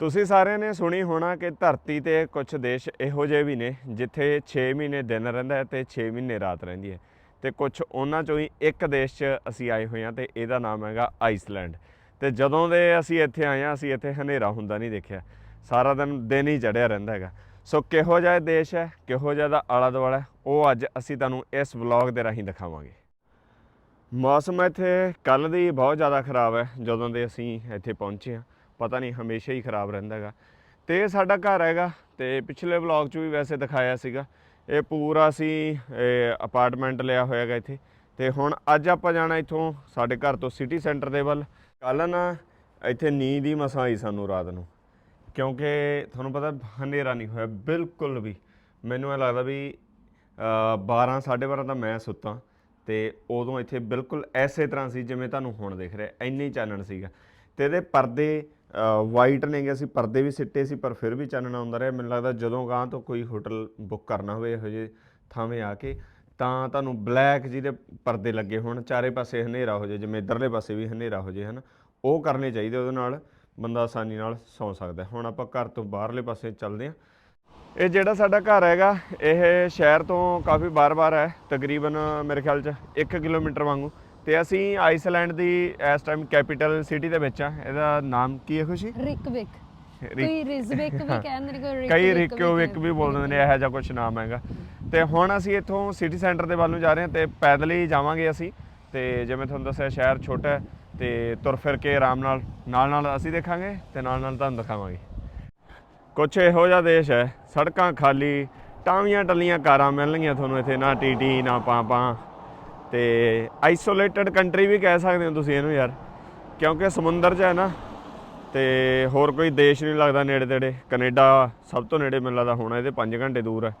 ਤੁਸੀਂ ਸਾਰਿਆਂ ਨੇ ਸੁਣੀ ਹੋਣਾ ਕਿ ਧਰਤੀ ਤੇ ਕੁਝ ਦੇਸ਼ ਇਹੋ ਜਿਹੇ ਵੀ ਨੇ ਜਿੱਥੇ 6 ਮਹੀਨੇ ਦਿਨ ਰਹਿੰਦਾ ਹੈ ਤੇ 6 ਮਹੀਨੇ ਰਾਤ ਰਹਿੰਦੀ ਹੈ। ਤੇ ਕੁਝ ਉਹਨਾਂ ਚੋਂ ਹੀ ਇੱਕ ਦੇਸ਼ 'ਚ ਅਸੀਂ ਆਏ ਹੋਏ ਹਾਂ ਤੇ ਇਹਦਾ ਨਾਮ ਹੈਗਾ ਆਈਸਲੈਂਡ। ਤੇ ਜਦੋਂ ਦੇ ਅਸੀਂ ਇੱਥੇ ਆਏ ਹਾਂ, ਅਸੀਂ ਇੱਥੇ ਹਨੇਰਾ ਹੁੰਦਾ ਨਹੀਂ ਦੇਖਿਆ। ਸਾਰਾ ਦਿਨ ਦਿਨ ਹੀ ਚੜਿਆ ਰਹਿੰਦਾ ਹੈਗਾ। ਸੋ ਕਿਹੋ ਜਿਹਾ ਦੇਸ਼ ਹੈ, ਕਿਹੋ ਜਿਹਾ ਦਾ ਆਲਾ ਦੁਆਲਾ ਉਹ ਅੱਜ ਅਸੀਂ ਤੁਹਾਨੂੰ ਇਸ ਵਲੌਗ ਦੇ ਰਾਹੀਂ ਦਿਖਾਵਾਂਗੇ। ਮੌਸਮ ਇੱਥੇ ਕੱਲ ਦੀ ਬਹੁਤ ਜ਼ਿਆਦਾ ਖਰਾਬ ਹੈ, ਜਦੋਂ ਦੇ ਅਸੀਂ ਇੱਥੇ ਪਹੁੰਚੇ ਹਾਂ। ਪਤਾ ਨਹੀਂ ਹਮੇਸ਼ਾ ਹੀ ਖਰਾਬ ਰਹਿੰਦਾ ਹੈਗਾ। ਤੇ ਇਹ ਸਾਡਾ ਘਰ ਹੈਗਾ ਤੇ ਪਿਛਲੇ ਵਲੌਗ 'ਚ ਵੀ ਵੈਸੇ ਦਿਖਾਇਆ ਸੀਗਾ। ਇਹ ਪੂਰਾ ਅਸੀਂ ਅਪਾਰਟਮੈਂਟ ਲਿਆ ਹੋਇਆ ਹੈਗਾ ਇੱਥੇ। ਤੇ ਹੁਣ ਅੱਜ ਆਪਾਂ ਜਾਣਾ ਇੱਥੋਂ ਸਾਡੇ ਘਰ ਤੋਂ ਸਿਟੀ ਸੈਂਟਰ ਦੇ ਵੱਲ। ਕੱਲ ਨਾ ਇੱਥੇ ਨੀਂਦ ਹੀ ਮਸਾਂ ਆਈ ਸਾਨੂੰ ਰਾਤ ਨੂੰ। ਕਿਉਂਕਿ ਤੁਹਾਨੂੰ ਪਤਾ ਹਨੇਰਾ ਨਹੀਂ ਹੋਇਆ ਬਿਲਕੁਲ ਵੀ। ਮੈਨੂੰ ਇਹ ਲੱਗਦਾ ਵੀ ਅ, 12 12:30 ਦਾ ਮੈਂ ਸੁੱਤਾ। ਤੇ ਉਦੋਂ ਇੱਥੇ ਬਿਲਕੁਲ ਐਸੇ ਤਰ੍ਹਾਂ ਸੀ ਜਿਵੇਂ ਤੁਹਾਨੂੰ ਹੁਣ ਦਿਖ ਰਿਹਾ ਇੰਨੇ ਚਾਨਣ ਸੀਗਾ। ਤੇ ਇਹਦੇ ਪਰਦੇ ਵਾਈਟ ਨੇਗੇ ਅਸੀਂ ਪਰਦੇ ਵੀ ਸਿੱਟੇ ਸੀ, ਪਰ ਫਿਰ ਵੀ ਚਾਨਣ ਆਉਂਦਾ ਰਿਹਾ। ਮੈਨੂੰ ਲੱਗਦਾ ਜਦੋਂ ਗਾਂ ਤੋਂ ਕੋਈ ਹੋਟਲ ਬੁੱਕ ਕਰਨਾ ਹੋਵੇ, ਇਹੋ ਜਿਹੇ ਥਾਵੇਂ ਆ ਕੇ, ਤਾਂ ਤੁਹਾਨੂੰ ਬਲੈਕ ਜਿਹਦੇ ਪਰਦੇ ਲੱਗੇ ਹੋਣ, ਚਾਰੇ ਪਾਸੇ ਹਨੇਰਾ ਹੋ ਜਾਏ, ਜਿਵੇਂ ਇਧਰਲੇ ਪਾਸੇ ਵੀ ਹਨੇਰਾ ਹੋ ਜਾਏ, ਹਨ। ਉਹ ਕਰਨੇ ਚਾਹੀਦੇ, ਉਹਦੇ ਨਾਲ ਬੰਦਾ ਆਸਾਨੀ ਨਾਲ ਸੌਂ ਸਕਦਾ ਹੁਣ ਆਪਾਂ ਘਰ ਤੋਂ ਬਾਹਰਲੇ ਪਾਸੇ ਚੱਲਦੇ ਹਾਂ। ਇਹ ਜਿਹੜਾ ਸਾਡਾ ਘਰ ਹੈਗਾ, ਇਹ ਸ਼ਹਿਰ ਤੋਂ ਕਾਫੀ ਬਾਰ-ਬਾਰ ਹੈ, ਤਕਰੀਬਨ ਮੇਰੇ ਖਿਆਲ ਚ 1 ਕਿਲੋਮੀਟਰ ਵਾਂਗੂ। ਤੇ ਅਸੀਂ ਆਈਸਲੈਂਡ ਦੀ ਇਸ ਟਾਈਮ ਕੈਪੀਟਲ ਸਿਟੀ ਦੇ ਵਿੱਚ ਆ ਇਹਦਾ ਨਾਮ ਕੀ ਹੈ ਖੁਸ਼ੀ? ਰਿਕਵਿਕ। ਰਿਕ- ਕੋਈ ਰਿਜ਼ਵਿਕ ਵੀ ਕਹਿੰਦੇ ਨੇ ਕੋਈ ਕਈ ਰਿਕਵਿਕ ਵੀ ਬੋਲ ਦਿੰਦੇ ਨੇ ਇਹੋ ਜਿਹਾ ਕੁਝ ਨਾਮ ਹੈਗਾ। ਤੇ ਹੁਣ ਅਸੀਂ ਇੱਥੋਂ ਸਿਟੀ ਸੈਂਟਰ ਦੇ ਵੱਲ ਨੂੰ ਜਾ ਰਹੇ ਹਾਂ ਤੇ ਪੈਦਲ ਹੀ ਜਾਵਾਂਗੇ ਅਸੀਂ। ਤੇ ਜਿਵੇਂ ਤੁਹਾਨੂੰ ਦੱਸਿਆ ਸ਼ਹਿਰ ਛੋਟਾ ਹੈ ਤੇ ਤੁਰ ਫਿਰ ਕੇ ਆਰਾਮ ਨਾਲ ਨਾਲ ਨਾਲ ਅਸੀਂ ਦੇਖਾਂਗੇ ਤੇ ਨਾਲ ਨਾਲ ਤੁਹਾਨੂੰ ਦਿਖਾਵਾਂਗੇ। ਕੁਛ ਇਹੋ ਜਿਹਾ ਦੇਸ਼ ਹੈ ਸੜਕਾਂ ਖਾਲੀ ਟਾਵੀਆਂ ਟੱਲੀਆਂ ਕਾਰਾਂ ਮਿਲਣਗੀਆਂ ਤੁਹਾਨੂੰ ਇੱਥੇ ਨਾ ਟੀਟੀ ਨਾ ਪਾਪਾਂ। ਤੇ ਆਈਸੋਲੇਟਡ ਕੰਟਰੀ ਵੀ ਕਹਿ ਸਕਦੇ ਹੋ ਤੁਸੀਂ ਇਹਨੂੰ ਯਾਰ, ਕਿਉਂਕਿ ਸਮੁੰਦਰ 'ਚ ਹੈ ਨਾ, ਤੇ ਹੋਰ ਕੋਈ ਦੇਸ਼ ਨਹੀਂ ਲੱਗਦਾ ਨੇੜੇ ਤੇੜੇ, ਕੈਨੇਡਾ ਸਭ ਤੋਂ ਨੇੜੇ ਮੈਨੂੰ ਲੱਗਦਾ ਹੋਣਾ ਇਹਦੇ 5 ਘੰਟੇ ਦੂਰ ਹੈ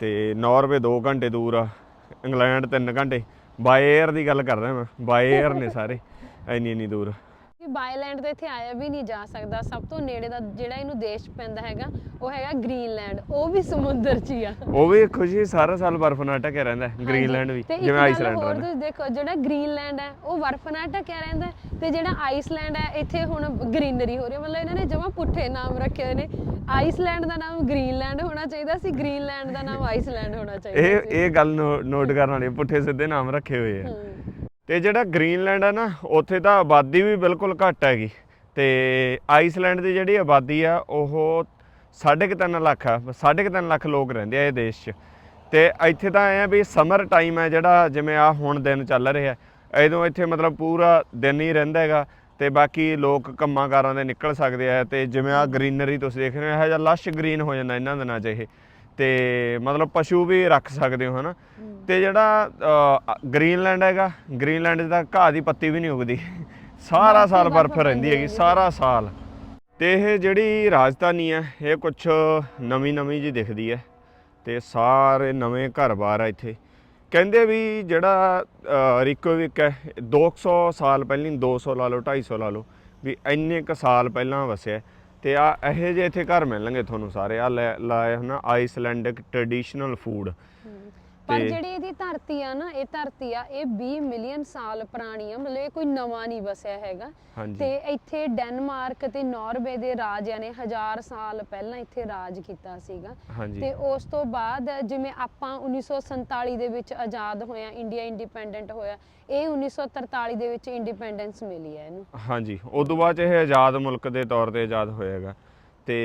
ਤੇ ਨਾਰਵੇ 2 ਘੰਟੇ ਦੂਰ ਆ, ਇੰਗਲੈਂਡ 3 ਘੰਟੇ, ਬਾਏ 에ਅਰ ਦੀ ਗੱਲ ਕਰਦਾ ਮੈਂ, ਬਾਏ 에ਅਰ ਨੇ ਸਾਰੇ, ਇੰਨੀ ਇੰਨੀ ਦੂਰ ਕਿ ਬਾਇਲੈਂਡ ਤੇ ਇੱਥੇ ਆਇਆ ਵੀ ਨਹੀਂ ਜਾ ਸਕਦਾ। ਸਭ ਤੋਂ ਨੇੜੇ ਦਾ ਜਿਹੜਾ ਇਹਨੂੰ ਦੇਸ਼ ਪੈਂਦਾ ਹੈਗਾ ਉਹ ਹੈਗਾ ਗ੍ਰੀਨਲੈਂਡ। ਉਹ ਵੀ ਸਮੁੰਦਰ 'ਚ ਹੀ ਆ। ਉਹ ਵੀ ਖੁਸ਼ੀ ਸਾਰਾ ਸਾਲ ਬਰਫ਼ ਨਾਲ ਢਕਿਆ ਰਹਿੰਦਾ ਹੈ, ਗ੍ਰੀਨਲੈਂਡ ਵੀ ਜਿਵੇਂ ਆਈਸਲੈਂਡ ਹੋਰ ਤੁਸੀਂ ਦੇਖੋ ਜਿਹੜਾ ਗ੍ਰੀਨਲੈਂਡ ਹੈ ਉਹ ਬਰਫ਼ ਨਾਲ ਢਕਿਆ ਰਹਿੰਦਾ ਹੈ, ਤੇ ਜਿਹੜਾ ਆਈਸਲੈਂਡ ਹੈ ਇੱਥੇ ਹੁਣ ਗ੍ਰੀਨਰੀ ਹੋ ਰਹੀ ਹੈ। ਮਤਲਬ ਇਹਨਾਂ ਨੇ ਜਮਾ ਪੁੱਠੇ ਨਾਮ ਰੱਖੇ ਹੋਏ ਨੇ। ਆਈਸਲੈਂਡ ਦਾ ਨਾਮ ਗ੍ਰੀਨਲੈਂਡ ਹੋਣਾ ਚਾਹੀਦਾ ਸੀ ਗ੍ਰੀਨਲੈਂਡ ਦਾ ਨਾਮ ਆਈਸਲੈਂਡ ਹੋਣਾ ਚਾਹੀਦਾ ਇਹ ਇਹ ਗੱਲ ਨੋਟ ਕਰਨ ਵਾਲੀ ਪੁੱਠੇ ਸਿੱਧੇ ਨਾਮ ਰੱਖੇ ਹੋਏ ਆ। ਤੇ ਜਿਹੜਾ ਗ੍ਰੀਨਲੈਂਡ ਹੈ ਨਾ, ਉੱਥੇ ਤਾਂ ਆਬਾਦੀ ਵੀ ਬਿਲਕੁਲ ਘੱਟ ਹੈਗੀ। ਤੇ ਆਈਸਲੈਂਡ ਦੀ ਜਿਹੜੀ ਆਬਾਦੀ ਆ, ਉਹ 3.5 ਲੱਖ ਆ 3.5 ਲੱਖ ਲੋਕ ਰਹਿੰਦੇ ਆ ਇਹ ਦੇਸ਼ 'ਚ। ਤੇ ਇੱਥੇ ਤਾਂ ਐ ਆ ਵੀ ਸਮਰ ਟਾਈਮ ਹੈ ਜਿਹੜਾ, ਜਿਵੇਂ ਆ ਹੁਣ ਦਿਨ ਚੱਲ ਰਿਹਾ ਐਦੋਂ ਇੱਥੇ ਮਤਲਬ ਪੂਰਾ ਦਿਨ ਹੀ ਰਹਿੰਦਾ ਹੈਗਾ, ਤੇ ਬਾਕੀ ਲੋਕ ਕੰਮਾਂ ਕਾਰਾਂ ਦੇ ਨਿਕਲ ਸਕਦੇ ਆ, ਤੇ ਜਿਵੇਂ ਆ ਗ੍ਰੀਨਰੀ ਤੁਸੀਂ ਦੇਖ ਰਹੇ ਹੋ, ਇਹੋ ਜਿਹਾ ਲਸ਼ ਗ੍ਰੀਨ ਹੋ ਜਾਂਦਾ ਇਹਨਾਂ ਦਿਨਾਂ 'ਚ ਇਹ। ਤੇ ਮਤਲਬ ਪਸ਼ੂ ਵੀ ਰੱਖ ਸਕਦੇ ਹੋ ਹਨਾ। ਤੇ ਜਿਹੜਾ ਗ੍ਰੀਨਲੈਂਡ ਹੈਗਾ ਗ੍ਰੀਨਲੈਂਡ 'ਚ ਤਾਂ ਘਾਹ ਦੀ ਪੱਤੀ ਵੀ ਨਹੀਂ ਉਗਦੀ। ਸਾਰਾ ਸਾਲ ਬਰਫ਼ ਰਹਿੰਦੀ ਹੈਗੀ ਸਾਰਾ ਸਾਲ। ਤੇ ਇਹ ਜਿਹੜੀ ਰਾਜਧਾਨੀ ਹੈ ਇਹ ਕੁਛ ਨਵੀਂ ਨਵੀਂ ਜੀ ਦਿਖਦੀ ਹੈ। ਤੇ ਸਾਰੇ ਨਵੇਂ ਘਰ-ਬਾਰ ਆ ਇੱਥੇ। ਕਹਿੰਦੇ ਵੀ ਜਿਹੜਾ ਰਿਕੋਵਿਕ ਹੈ 200 ਸਾਲ ਪਹਿਲਾਂ 200 ਲਾ ਲਓ 250 ਲਾ ਲਓ ਵੀ ਇੰਨੇ ਕ ਸਾਲ ਪਹਿਲਾਂ ਵਸਿਆ। ਤੇ ਆ ਇਹੋ ਜਿਹੇ ਇੱਥੇ ਘਰ ਮਿਲਣਗੇ ਤੁਹਾਨੂੰ ਸਾਰੇ, ਆ ਲਾਏ ਹਨਾ ਆਈਸਲੈਂਡਿਕ ਟ੍ਰੈਡੀਸ਼ਨਲ ਫੂਡ ਪਰ ਜਿਹੜੀ ਇਹਦੀ ਧਰਤੀ ਆ ਨਾ ਇਹ ਧਰਤੀ ਆ ਇਹ 20 ਮਿਲੀਅਨ ਸਾਲ ਪੁਰਾਣੀ ਆ ਮਤਲਬ ਇਹ ਕੋਈ ਨਵਾਂ ਨਹੀਂ ਵਸਿਆ ਹੈਗਾ। ਤੇ ਇੱਥੇ ਡੈਨਮਾਰਕ ਤੇ ਨਾਰਵੇ ਦੇ ਰਾਜਿਆਂ ਨੇ ਹਜ਼ਾਰ ਸਾਲ ਪਹਿਲਾਂ ਇੱਥੇ ਰਾਜ ਕੀਤਾ ਸੀਗਾ। ਤੇ ਉਸ ਤੋਂ ਬਾਅਦ ਜਿਵੇਂ ਆਪਾਂ 1947 ਦੇ ਵਿੱਚ ਆਜ਼ਾਦ ਹੋਇਆ ਇੰਡੀਆ ਇੰਡੀਪੈਂਡੈਂਟ ਹੋਇਆ ਇਹ 1943 ਦੇ ਵਿੱਚ ਇੰਡੀਪੈਂਡੈਂਸ ਮਿਲੀ ਹੈ ਇਹਨੂੰ। ਹਾਂਜੀ ਉਸ ਤੋਂ ਬਾਅਦ ਇਹ ਆਜ਼ਾਦ ਮੁਲਕ ਦੇ ਤੌਰ ਤੇ ਆਜ਼ਾਦ ਹੋਏਗਾ ਤੇ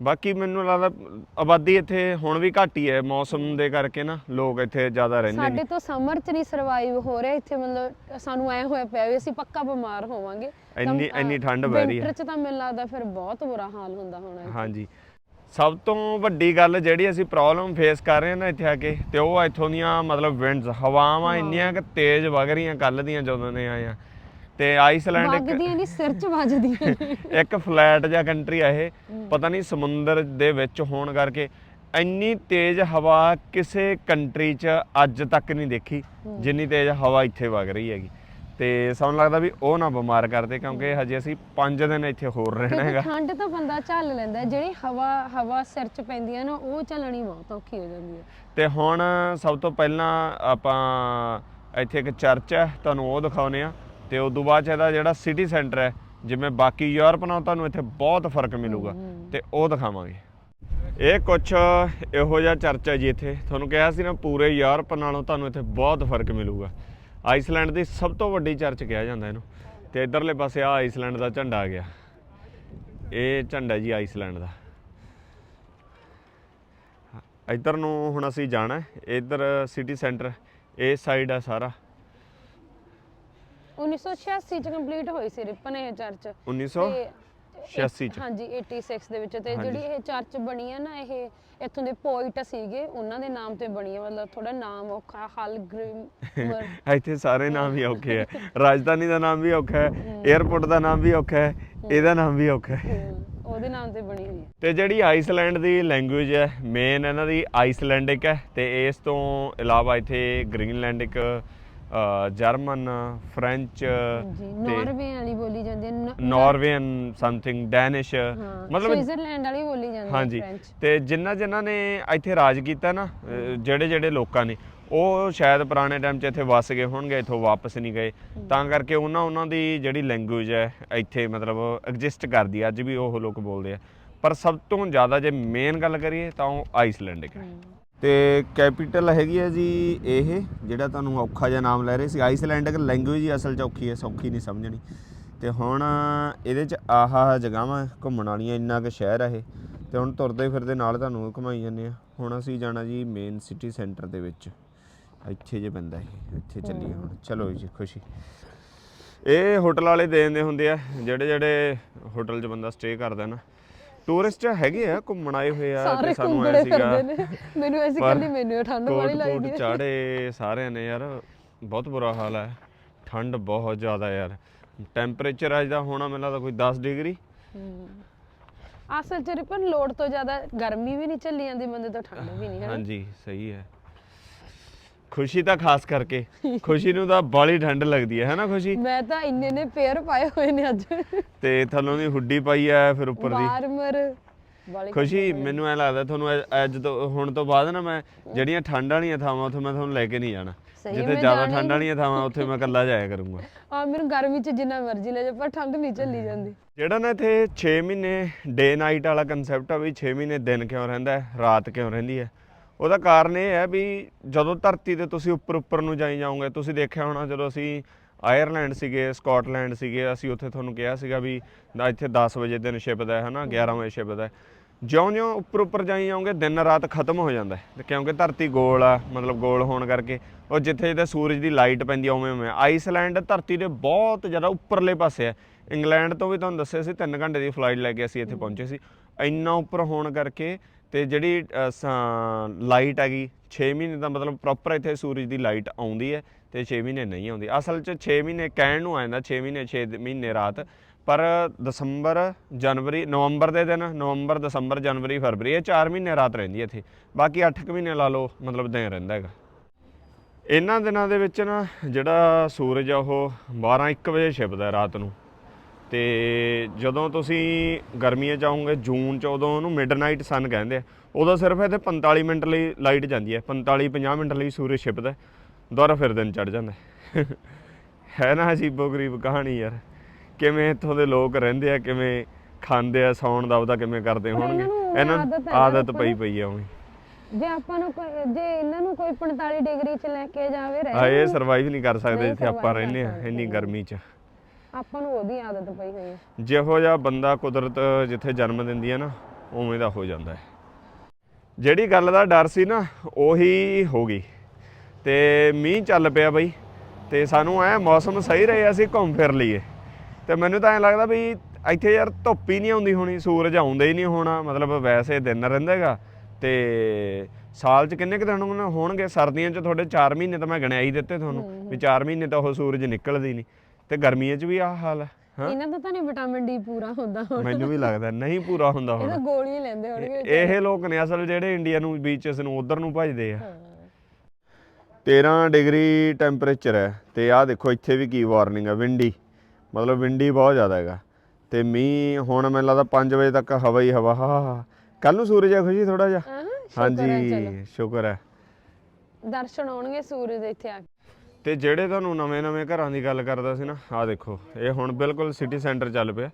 ਬਾਕੀ ਮੈਨੂੰ ਲੱਗਦਾ ਆਬਾਦੀ ਇੱਥੇ ਹੁਣ ਵੀ ਘੱਟ ਹੀ ਹੈ ਮੌਸਮ ਦੇ ਕਰਕੇ ਨਾ ਲੋਕ ਇੱਥੇ ਜ਼ਿਆਦਾ ਰਹਿੰਦੇ ਸਾਡੇ ਨੇ ਤੋਂ ਸਮਰ ਚ ਨਹੀਂ ਸਰਵਾਈਵ ਹੋ ਰਿਹਾ ਇੱਥੇ ਮਤਲਬ ਸਾਨੂੰ ਐ ਹੋਇਆ ਪਿਆ ਵੀ ਅਸੀਂ ਪੱਕਾ ਬਿਮਾਰ ਹੋਵਾਂਗੇ। ਇੰਨੀ ਇੰਨੀ ਠੰਡ ਪੈ ਰਹੀ ਹੈ। ਵਿੰਟਰ ਚ ਤਾਂ ਮੈਨੂੰ ਲੱਗਦਾ ਫਿਰ ਬਹੁਤ ਬੁਰਾ ਹਾਲ ਹੁੰਦਾ ਹੋਣਾ ਇੱਥੇ। ਹਾਂਜੀ। ਸਭ ਤੋਂ ਵੱਡੀ ਗੱਲ ਜਿਹੜੀ ਅਸੀਂ ਪ੍ਰੋਬਲਮ ਫੇਸ ਕਰ ਰਹੇ ਹਾਂ ਨਾ ਇੱਥੇ ਆ ਕੇ ਤੇ ਉਹ ਆ ਇੱਥੋਂ ਦੀਆਂ ਮਤਲਬ ਵਿੰਡਸ ਹਵਾਵਾਂ ਇੰਨੀਆਂ ਕਿ ਤੇਜ਼ ਵਗ ਰਹੀਆਂ ਕੱਲ ਦੀਆਂ ਜਦੋਂ ਦੇ ਆਏ ਆ ਤੇ ਆਈਸਲੈਂਡ ਇੱਕ ਵੱਗਦੀਆਂ ਨਹੀਂ ਸਿਰ ਚ ਵੱਜਦੀਆਂ। ਇੱਕ ਫਲੈਟ ਜਿਹਾ ਕੰਟਰੀ ਆ ਇਹ। ਪਤਾ ਨਹੀਂ ਸਮੁੰਦਰ ਦੇ ਵਿੱਚ ਹੋਣ ਕਰਕੇ ਇੰਨੀ ਤੇਜ਼ ਹਵਾ ਕਿਸੇ ਕੰਟਰੀ 'ਚ ਅੱਜ ਤੱਕ ਨਹੀਂ ਦੇਖੀ ਜਿੰਨੀ ਤੇਜ਼ ਹਵਾ ਇੱਥੇ ਵਗ ਰਹੀ ਹੈਗੀ। ਤੇ ਸਾਨੂੰ ਲੱਗਦਾ ਵੀ ਉਹ ਨਾ ਬਿਮਾਰ ਕਰਦੇ ਕਿਉਂਕਿ ਹਜੇ ਅਸੀਂ 5 ਦਿਨ ਇੱਥੇ ਹੋਰ ਰਹਿਣਾ ਹੈਗਾ। ਠੰਡ ਤਾਂ ਬੰਦਾ ਝੱਲ ਲੈਂਦਾ ਜਿਹੜੀ ਹਵਾ ਹਵਾ ਸਿਰ ਚ ਪੈਂਦੀ ਹੈ ਨਾ ਉਹ ਝੱਲਣੀ ਬਹੁਤ ਔਖੀ ਹੋ ਜਾਂਦੀ ਹੈ ਤੇ ਹੁਣ ਸਭ ਤੋਂ ਪਹਿਲਾਂ ਆਪਾਂ ਇੱਥੇ ਇੱਕ ਚਰਚ ਹੈ ਤੁਹਾਨੂੰ ਉਹ ਦਿਖਾਉਨੇ ਆ ਤੇ ਉਸ ਤੋਂ ਬਾਅਦ 'ਚ ਇਹਦਾ ਜਿਹੜਾ ਸਿਟੀ ਸੈਂਟਰ ਹੈ ਜਿਵੇਂ ਬਾਕੀ ਯੂਰਪ ਨਾਲੋਂ ਤੁਹਾਨੂੰ ਇੱਥੇ ਬਹੁਤ ਫ਼ਰਕ ਮਿਲੂਗਾ। ਤੇ ਉਹ ਦਿਖਾਵਾਂਗੇ। ਇਹ ਕੁਛ ਇਹੋ ਜਿਹਾ ਚਰਚ ਹੈ ਜੀ ਇੱਥੇ। ਤੁਹਾਨੂੰ ਕਿਹਾ ਸੀ ਨਾ ਪੂਰੇ ਯੂਰਪ ਨਾਲੋਂ ਤੁਹਾਨੂੰ ਇੱਥੇ ਬਹੁਤ ਫ਼ਰਕ ਮਿਲੂਗਾ। ਆਈਸਲੈਂਡ ਦੀ ਸਭ ਤੋਂ ਵੱਡੀ ਚਰਚ ਕਿਹਾ ਜਾਂਦਾ ਇਹਨੂੰ। ਤੇ ਇਧਰਲੇ ਪਾਸੇ ਆ ਆਈਸਲੈਂਡ ਦਾ ਝੰਡਾ ਆ ਗਿਆ। ਇਹ ਝੰਡਾ ਜੀ ਆਈਸਲੈਂਡ ਦਾ। ਇੱਧਰ ਨੂੰ ਹੁਣ ਅਸੀਂ ਜਾਣਾ ਹੈ। ਇੱਧਰ ਸਿਟੀ ਸੈਂਟਰ ਇਹ ਸਾਈਡ ਆ ਸਾਰਾ। 1986 ਚ ਕੰਪਲੀਟ ਹੋਈ ਸੀ ਰਿਪਨ ਇਹ ਚਰਚ। 1986 ਚ? ਹਾਂਜੀ 86 ਦੇ ਵਿੱਚ ਤੇ ਹਾਂਜੀ। ਜਿਹੜੀ ਇਹ ਚਰਚ ਬਣੀ ਹੈ ਨਾ ਇਹ ਇੱਥੋਂ ਦੇ ਪੋਇਟ ਸੀਗੇ ਉਹਨਾਂ ਦੇ ਨਾਮ ਤੇ ਬਣੀ ਹੈ ਮਤਲਬ ਥੋੜਾ ਨਾਮ ਔਖਾ ਹਲਗ੍ਰਿਮ ਇੱਥੇ ਸਾਰੇ ਨਾਮ ਹੀ ਔਖੇ ਹੈ ਰਾਜਧਾਨੀ ਦਾ ਨਾਮ ਵੀ ਔਖਾ ਹੈ 에ਅਰਪੋਰਟ ਦਾ ਨਾਮ ਵੀ ਔਖਾ ਹੈ ਇਹਦਾ ਨਾਮ ਵੀ ਔਖਾ ਹੈ। ਉਹਦੇ ਨਾਮ ਤੇ ਬਣੀ ਹੋਈ ਹੈ ਤੇ ਜਿਹੜੀ ਆਈਸਲੈਂਡ ਦੀ ਲੈਂਗੁਏਜ ਹੈ ਮੇਨ ਇਹਨਾਂ ਦੀ ਆਈਸਲੈਂਡਿਕ ਹੈ ਤੇ ਇਸ ਤੋਂ ਇਲਾਵਾ ਇੱਥੇ ਗ੍ਰੀਨਲੈਂਡਿਕ ਅ, ਜਰਮਨ ਫ੍ਰੈਂਚ ਜੀ ਨਾਰਵੇ ਵਾਲੀ ਬੋਲੀ ਜਾਂਦੀ ਹੈ ਨ- ਨਾਰਵੇਨ ਸਮਥਿੰਗ ਡੈਨਿਸ਼ ਹਾਂ ਮਤਲਬ ਸਵਿਟਜ਼ਰਲੈਂਡ ਵਾਲੀ ਬੋਲੀ ਜਾਂਦੀ ਹੈ ਹਾਂਜੀ ਫ੍ਰੈਂਚ ਤੇ ਜਿਨ੍ਹਾਂ ਜਿਨ੍ਹਾਂ ਨੇ ਇੱਥੇ ਰਾਜ ਕੀਤਾ ਨਾ ਜਿਹੜੇ ਜਿਹੜੇ ਲੋਕਾਂ ਨੇ ਉਹ ਸ਼ਾਇਦ ਪੁਰਾਣੇ ਟਾਈਮ 'ਚ ਇੱਥੇ ਵਸ ਗਏ ਹੋਣਗੇ ਇੱਥੋਂ ਵਾਪਸ ਨਹੀਂ ਗਏ। ਤਾਂ ਕਰਕੇ ਉਹਨਾਂ ਉਹਨਾਂ ਦੀ ਜਿਹੜੀ ਲੈਂਗੁਏਜ ਹੈ ਇੱਥੇ ਮਤਲਬ ਐਗਜ਼ਿਸਟ ਕਰਦੀ ਹੈ ਅੱਜ ਵੀ ਉਹ ਲੋਕ ਬੋਲਦੇ ਆ। ਪਰ ਸਭ ਤੋਂ ਜ਼ਿਆਦਾ ਜੇ ਮੇਨ ਗੱਲ ਕਰੀਏ ਤਾਂ ਉਹ ਆਈਸਲੈਂਡਿਕ ਹੈ। ਤੇ ਕੈਪੀਟਲ ਹੈਗੀ ਹੈ ਜੀ ਇਹ ਜਿਹੜਾ ਤੁਹਾਨੂੰ ਔਖਾ ਜਿਹਾ ਨਾਮ ਲੈ ਰਹੇ ਸੀ। ਆਈਸਲੈਂਡਿਕ ਲੈਂਗੁਏਜ ਹੀ ਅਸਲ 'ਚ ਔਖੀ ਹੈ ਸੌਖੀ ਨਹੀਂ ਸਮਝਣੀ। ਤੇ ਹੁਣ ਇਹਦੇ 'ਚ ਆਹਾ ਜਗ੍ਹਾਵਾਂ ਘੁੰਮਣ ਵਾਲੀਆਂ ਇੰਨਾ ਕੁ ਸ਼ਹਿਰ ਹੈ ਇਹ। ਤੇ ਹੁਣ ਤੁਰਦੇ ਫਿਰਦੇ ਨਾਲ ਤੁਹਾਨੂੰ ਘੁਮਾਈ ਜਾਂਦੇ ਆ। ਹੁਣ ਅਸੀਂ ਜਾਣਾ ਜੀ ਮੇਨ ਸਿਟੀ ਸੈਂਟਰ ਦੇ ਵਿੱਚ। ਇੱਥੇ ਜੇ ਬੰਦਾ ਇਹ ਇੱਥੇ ਚੱਲੀਏ ਹੁਣ। ਚਲੋ ਜੀ ਖੁਸ਼ੀ। ਇਹ ਹੋਟਲ ਵਾਲੇ ਦੇ ਦਿੰਦੇ ਹੁੰਦੇ ਆ। ਜਿਹੜੇ ਜਿਹੜੇ ਹੋਟਲ 'ਚ ਬੰਦਾ ਸਟੇ ਕਰਦਾ ਨਾ ਟੂਰਿਸਟ ਹੈਗੇ ਆ ਘੁੰਮਣ ਆਏ ਹੋਏ ਆ ਤੇ ਸਾਨੂੰ ਐ ਸੀਗਾ। ਮੈਨੂੰ ਐਸੀ ਕੱਲੀ ਮੈਨੂੰ ਠੰਡ ਵਾਲੀ ਲੱਗਦੀ ਹੈ। ਚਾੜੇ ਸਾਰਿਆਂ ਨੇ ਯਾਰ ਬਹੁਤ ਬੁਰਾ ਹਾਲ ਹੈ। ਠੰਡ ਬਹੁਤ ਜ਼ਿਆਦਾ ਯਾਰ। ਟੈਂਪਰੇਚਰ ਅੱਜ ਦਾ ਹੋਣਾ ਮੈਨੂੰ ਲੱਗਦਾ ਕੋਈ 10 ਡਿਗਰੀ। ਅਸਲ ਚ ਰਿਪਨ ਲੋੜ ਤੋਂ ਜ਼ਿਆਦਾ ਗਰਮੀ ਵੀ ਨਹੀਂ ਚੱਲੀ ਜਾਂਦੀ ਬੰਦੇ ਤੋਂ ਠੰਡ ਵੀ ਨਹੀਂ ਹੈ ਹਾਂਜੀ ਸਹੀ ਹੈ। ਖੁਸ਼ੀ ਤਾਂ ਖਾਸ ਕਰਕੇ। ਖੁਸ਼ੀ ਨੂੰ ਤਾਂ ਬਾਲੀ ਠੰਡ ਲੱਗਦੀ ਹੈ ਹੈਨਾ ਖੁਸ਼ੀ? ਮੈਂ ਤਾਂ ਇੰਨੇ ਨੇ ਪੇਅਰ ਪਾਏ ਹੋਏ ਨੇ ਅੱਜ। ਤੇ ਥੱਲੋਂ ਦੀ ਹੁੱਡੀ ਪਾਈ ਐ ਫਿਰ ਉੱਪਰ ਦੀ। ਵਾਰਮਰ। ਖੁਸ਼ੀ ਮੈਨੂੰ ਐ ਲੱਗਦਾ ਤੁਹਾਨੂੰ ਅੱਜ- ਤੋਂ ਹੁਣ ਤੋਂ ਬਾਅਦ ਨਾ ਮੈਂ ਜਿਹੜੀਆਂ ਠੰਡ ਵਾਲੀਆਂ ਥਾਵਾਂ ਉੱਥੇ ਮੈਂ ਤੁਹਾਨੂੰ ਲੈ ਕੇ ਨਹੀਂ ਜਾਣਾ। ਜਿੱਥੇ ਜ਼ਿਆਦਾ ਠੰਡ ਵਾਲੀਆਂ ਥਾਵਾਂ ਉੱਥੇ ਮੈਂ ਇਕੱਲਾ ਜਾਇਆ ਕਰੂੰਗਾ। ਆ ਮੈਨੂੰ ਗਰਮੀ ਚ ਜਿੰਨਾ ਮਰਜ਼ੀ ਲੈ ਜਾ ਪਰ ਠੰਡ ਨਹੀਂ ਚੱਲੀ ਜਾਂਦੀ। ਜਿਹੜਾ ਨਾ ਇੱਥੇ 6 ਮਹੀਨੇ ਡੇ ਨਾਈਟ ਵਾਲਾ ਕਨਸੈਪਟ ਆ ਵੀ 6 ਮਹੀਨੇ ਦਿਨ ਕਿਉਂ ਰਹਿੰਦਾ ਹੈ ਰਾਤ ਕਿਉਂ ਰਹਿੰਦੀ ਹੈ? ਉਹਦਾ ਕਾਰਨ ਇਹ ਹੈ ਵੀ ਜਦੋਂ ਧਰਤੀ ਤੇ ਤੁਸੀਂ ਉੱਪਰ ਉੱਪਰ ਨੂੰ ਜਾਈ ਜਾਓਗੇ ਤੁਸੀਂ ਦੇਖਿਆ ਹੋਣਾ ਜਦੋਂ ਅਸੀਂ ਆਇਰਲੈਂਡ ਸੀਗੇ ਸਕਾਟਲੈਂਡ ਸੀਗੇ ਅਸੀਂ ਉੱਥੇ ਤੁਹਾਨੂੰ ਕਿਹਾ ਸੀਗਾ ਵੀ ਇੱਥੇ 10 ਵਜੇ ਦਿਨ ਛਿਪਦਾ ਹੈ ਹਨਾ 11 ਵਜੇ ਛਿਪਦਾ ਹੈ। ਜਿਉਂ-ਜਿਉਂ ਉੱਪਰ ਉੱਪਰ ਜਾਈ ਜਾਓਗੇ ਦਿਨ ਰਾਤ ਖਤਮ ਹੋ ਜਾਂਦਾ ਹੈ। ਕਿਉਂਕਿ ਧਰਤੀ ਗੋਲ ਆ ਮਤਲਬ ਗੋਲ ਹੋਣ ਕਰਕੇ। ਉਹ ਜਿੱਥੇ ਜਿੱਥੇ ਸੂਰਜ ਦੀ ਲਾਈਟ ਪੈਂਦੀ ਆ ਉਵੇਂ ਉਵੇਂ। ਆਈਸਲੈਂਡ ਧਰਤੀ ਦੇ ਬਹੁਤ ਜ਼ਿਆਦਾ ਉੱਪਰਲੇ ਪਾਸੇ ਹੈ ਇੰਗਲੈਂਡ ਤੋਂ ਵੀ ਤੁਹਾਨੂੰ ਦੱਸਿਆ ਸੀ 3 ਘੰਟੇ ਦੀ ਫਲਾਈਟ ਲੈ ਕੇ ਅਸੀਂ ਇੱਥੇ ਪਹੁੰਚੇ ਸੀ। ਇੰਨਾ ਉੱਪਰ ਹੋਣ ਕਰਕੇ ਤੇ ਜਿਹੜੀ ਲਾਈਟ ਹੈਗੀ 6 ਮਹੀਨੇ ਦਾ ਮਤਲਬ ਪ੍ਰੋਪਰ ਇੱਥੇ ਸੂਰਜ ਦੀ ਲਾਈਟ ਆਉਂਦੀ ਹੈ ਤੇ 6 ਮਹੀਨੇ ਨਹੀਂ ਆਉਂਦੀ। ਅਸਲ 'ਚ 6 ਮਹੀਨੇ ਕਹਿਣ ਨੂੰ ਆ ਜਾਂਦਾ 6 ਮਹੀਨੇ 6 ਮਹੀਨੇ ਰਾਤ, ਪਰ ਦਸੰਬਰ, ਜਨਵਰੀ, ਨਵੰਬਰ ਦੇ ਦਿਨ, ਨਵੰਬਰ, ਦਸੰਬਰ, ਜਨਵਰੀ, ਫਰਵਰੀ, ਇਹ 4 ਮਹੀਨੇ ਰਾਤ ਰਹਿੰਦੀ ਹੈ ਇੱਥੇ। ਬਾਕੀ 8 ਕੁ ਮਹੀਨੇ ਲਾ ਲਓ, ਮਤਲਬ ਦਿਨ ਰਹਿੰਦਾ ਹੈਗਾ। ਇਹਨਾਂ ਦਿਨਾਂ ਦੇ ਵਿੱਚ ਨਾ ਜਿਹੜਾ ਸੂਰਜ ਆ ਉਹ 12 1 ਵਜੇ ਛਿਪਦਾ ਰਾਤ ਨੂੰ। ਤੇ ਜਦੋਂ ਤੁਸੀਂ ਗਰਮੀਆਂ ਚ ਆਉਂਗੇ ਜੂਨ ਚ ਉਦੋਂ ਉਹਨੂੰ ਮਿਡਨਾਈਟ ਸਨ ਕਹਿੰਦੇ ਆ ਉਦੋਂ ਸਿਰਫ ਇੱਥੇ 45 ਮਿੰਟ ਲਈ ਲਾਈਟ ਜਾਂਦੀ ਹੈ 45 50 ਮਿੰਟ ਲਈ ਸੂਰਜ ਛਿਪਦਾ ਹੈ, ਦੁਬਾਰਾ ਫਿਰ ਦਿਨ ਚੜ ਜਾਂਦਾ ਹੈ। ਨਾ ਅਜੀਬੋ ਗਰੀਬ ਕਹਾਣੀ ਯਾਰ ਕਿਵੇਂ ਇੱਥੋਂ ਦੇ ਲੋਕ ਰਹਿੰਦੇ ਆ ਕਿਵੇਂ ਖਾਂਦੇ ਆ ਸੌਣ ਦਾ ਉਹਦਾ ਕਿਵੇਂ ਕਰਦੇ ਹੋਣਗੇ ਇਹਨਾਂ ਨੂੰ ਆਦਤ ਪਈ। ਪਈ ਆ ਉਵੇਂ ਜੇ ਆਪਾਂ ਨੂੰ ਜੇ ਇਹਨਾਂ ਨੂੰ ਕੋਈ 45 ਡਿਗਰੀ ਚ ਲੈ ਕੇ ਜਾਵੇ ਰਹਿ ਆ ਇਹ। ਸਰਵਾਈਵ ਨਹੀਂ ਕਰ ਸਕਦੇ ਜਿੱਥੇ ਆਪਾਂ ਰਹਿੰਦੇ ਆ। ਇੰਨੀ ਗਰਮੀ 'ਚ ਆਪਾਂ ਨੂੰ ਉਹਦੀ ਆਦਤ ਪਈ ਹੋਈ ਹੈ। ਜਿਹੋ ਜਿਹਾ ਬੰਦਾ ਕੁਦਰਤ ਜਿੱਥੇ ਜਨਮ ਦਿੰਦੀ ਹੈ ਨਾ ਉਵੇਂ ਦਾ ਹੋ ਜਾਂਦਾ ਹੈ। ਜਿਹੜੀ ਗੱਲ ਦਾ ਡਰ ਸੀ ਨਾ ਉਹੀ ਹੋ ਗਈ। ਤੇ ਮੀਂਹ ਚੱਲ ਪਿਆ ਬਈ ਤੇ ਸਾਨੂੰ ਐ ਮੌਸਮ ਸਹੀ ਰਹੇ ਅਸੀਂ ਘੁੰਮ ਫਿਰ ਲਈਏ। ਤੇ ਮੈਨੂੰ ਤਾਂ ਐ ਲੱਗਦਾ ਵੀ ਇੱਥੇ ਯਾਰ ਧੁੱਪ ਹੀ ਨਹੀਂ ਆਉਂਦੀ ਹੋਣੀ ਸੂਰਜ ਆਉਂਦਾ ਹੀ ਨਹੀਂ ਹੋਣਾ ਮਤਲਬ ਵੈਸੇ ਦਿਨ ਰਹਿੰਦਾਗਾ। ਤੇ ਸਾਲ 'ਚ ਕਿੰਨੇ ਕੁ ਦਿਨ ਹੋਣ- ਹੋਣਗੇ? ਸਰਦੀਆਂ 'ਚ ਤੁਹਾਡੇ 4 ਮਹੀਨੇ ਤਾਂ ਮੈਂ ਗਿਣਿਆ ਹੀ ਦਿੱਤੇ ਤੁਹਾਨੂੰ ਵੀ 4 ਮਹੀਨੇ ਤਾਂ ਉਹ ਸੂਰਜ ਨਿਕਲਦਾ ਨਹੀਂ। ਤੇ ਗਰਮੀਆਂ 'ਚ ਵੀ ਆਹ ਹਾਲ ਹੈ ਹਾਂ? ਇਹਨਾਂ ਦਾ ਤਾਂ ਨਹੀਂ ਵਿਟਾਮਿਨ ਡੀ ਪੂਰਾ ਹੁੰਦਾ ਹੁਣ। ਮੈਨੂੰ ਵੀ ਲੱਗਦਾ ਨਹੀਂ ਪੂਰਾ ਹੁੰਦਾ ਇਹ ਹੁਣ। ਤਾਂ ਗੋਲੀਆਂ ਲੈਂਦੇ ਹੋਣਗੇ ਇਹ ਲੋਕ ਨੇ ਅਸਲ ਜਿਹੜੇ ਇੰਡੀਆ ਨੂੰ ਬੀਚਸ ਨੂੰ ਉਧਰ ਨੂੰ ਭਜਦੇ ਆ। 13 ਡਿਗਰੀ ਟੈਂਪਰੇਚਰ ਹੈ ਤੇ ਆਹ ਦੇਖੋ ਇੱਥੇ ਵੀ ਕੀ ਵਾਰਨਿੰਗ ਹੈ ਵਿੰਡੀ ਮਤਲਬ ਵਿੰਡੀ ਬਹੁਤ ਜ਼ਿਆਦਾ ਹੈਗਾ। ਤੇ ਮੀਂਹ ਹੁਣ ਮੈਨੂੰ ਲੱਗਦਾ 5 ਵਜੇ ਤੱਕ ਹਵਾ ਹੀ ਹਵਾ ਹਾ ਕੱਲ ਨੂੰ ਸੂਰਜ ਆ ਖੁਸ਼ੀ ਥੋੜਾ ਜਿਹਾ? ਹਾਂ ਸ਼ੁਕਰ ਹੈ ਚਲੋ। ਹਾਂਜੀ ਸ਼ੁਕਰ ਹੈ। ਦਰਸ਼ਨ ਆਉਣਗੇ ਸੂਰਜ ਦੇ ਇੱਥੇ ਆ ਕੇ। ਤੇ ਜਿਹੜੇ ਤੁਹਾਨੂੰ ਨਵੇਂ-ਨਵੇਂ ਘਰਾਂ ਦੀ ਗੱਲ ਕਰਦਾ ਸੀ ਨਾ, ਆਹ ਦੇਖੋ, ਇਹ ਹੁਣ ਬਿਲਕੁਲ ਸਿਟੀ ਸੈਂਟਰ ਚੱਲ ਪਿਆ।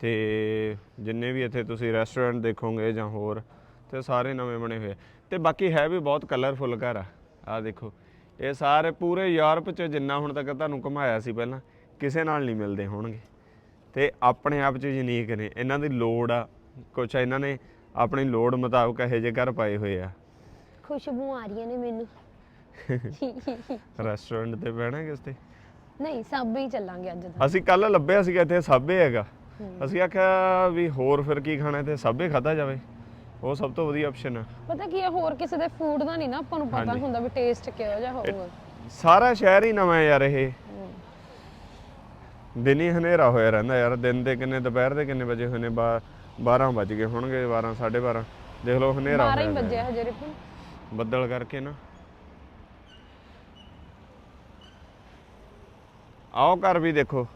ਤੇ ਜਿੰਨੇ ਵੀ ਇੱਥੇ ਤੁਸੀਂ ਰੈਸਟੋਰੈਂਟ ਦੇਖੋਗੇ ਜਾਂ ਹੋਰ, ਤੇ ਸਾਰੇ ਨਵੇਂ ਬਣੇ ਹੋਏ ਆ। ਤੇ ਬਾਕੀ ਹੈ ਵੀ ਬਹੁਤ ਕਲਰਫੁੱਲ ਘਰ ਆ। ਆਹ ਦੇਖੋ, ਇਹ ਸਾਰੇ ਪੂਰੇ ਯੂਰਪ 'ਚ ਜਿੰਨਾ ਹੁਣ ਤੱਕ ਤੁਹਾਨੂੰ ਘੁਮਾਇਆ ਸੀ ਪਹਿਲਾਂ, ਕਿਸੇ ਨਾਲ ਨਹੀਂ ਮਿਲਦੇ ਹੋਣਗੇ। ਤੇ ਆਪਣੇ ਆਪ 'ਚ ਯੂਨੀਕ ਨੇ। ਇਹਨਾਂ ਦੀ ਲੋੜ ਆ, ਕੁਛ ਇਹਨਾਂ ਨੇ ਆਪਣੀ ਲੋੜ ਮੁਤਾਬਕ ਇਹੋ ਜਿਹੇ ਘਰ ਪਾਏ ਹੋਏ ਆ। ਖੁਸ਼ਬੂ ਆ ਰਹੀਆਂ ਨੇ ਮੈਨੂੰ। ਰੈਸਟੋਰੈਂਟ ਤੇ ਬਹਿਣਾ ਕਿਸ ਤੇ ਨਹੀਂ ਸਭ ਹੀ ਚੱਲਾਂਗੇ ਅੱਜ ਤਾਂ ਅਸੀਂ ਕੱਲ ਲੱਭਿਆ ਸੀਗਾ ਇੱਥੇ ਸਾਬੇ ਹੈਗਾ। ਅਸੀਂ ਆਖਿਆ ਵੀ ਹੋਰ ਫਿਰ ਕੀ ਖਾਣਾ ਤੇ ਸਾਬੇ ਖਾਦਾ ਜਾਵੇ। ਉਹ ਸਭ ਤੋਂ ਵਧੀਆ ਆਪਸ਼ਨ ਆ। ਪਤਾ ਕੀ ਹੈ ਹੋਰ ਕਿਸੇ ਦੇ ਫੂਡ ਦਾ ਨਹੀਂ ਨਾ ਆਪਾਂ ਨੂੰ ਪਤਾ। ਹੁੰਦਾ ਵੀ ਟੇਸਟ ਕਿਹੋ ਜਿਹਾ ਹੋਊਗਾ। ਸਾਰਾ ਸ਼ਹਿਰ ਹੀ ਨਵਾਂ ਯਾਰ ਇਹ। ਦਿਨ ਹੀ ਹਨੇਰਾ ਹੋਇਆ ਰਹਿੰਦਾ ਯਾਰ ਦਿਨ ਦੇ ਕਿੰਨੇ ਦੁਪਹਿਰ ਦੇ ਕਿੰਨੇ ਵਜੇ ਹੋਏ ਨੇ 12 ਵੱਜ ਗਏ ਹੋਣਗੇ 12 12:30 ਦੇਖ ਲਓ ਹਨੇਰਾ 12 ਹੀ। ਹਜੇ ਬੱਦਲ ਕਰਕੇ ਨਾ। ਆਓ ਘਰ ਵੀ ਦੇਖੋ।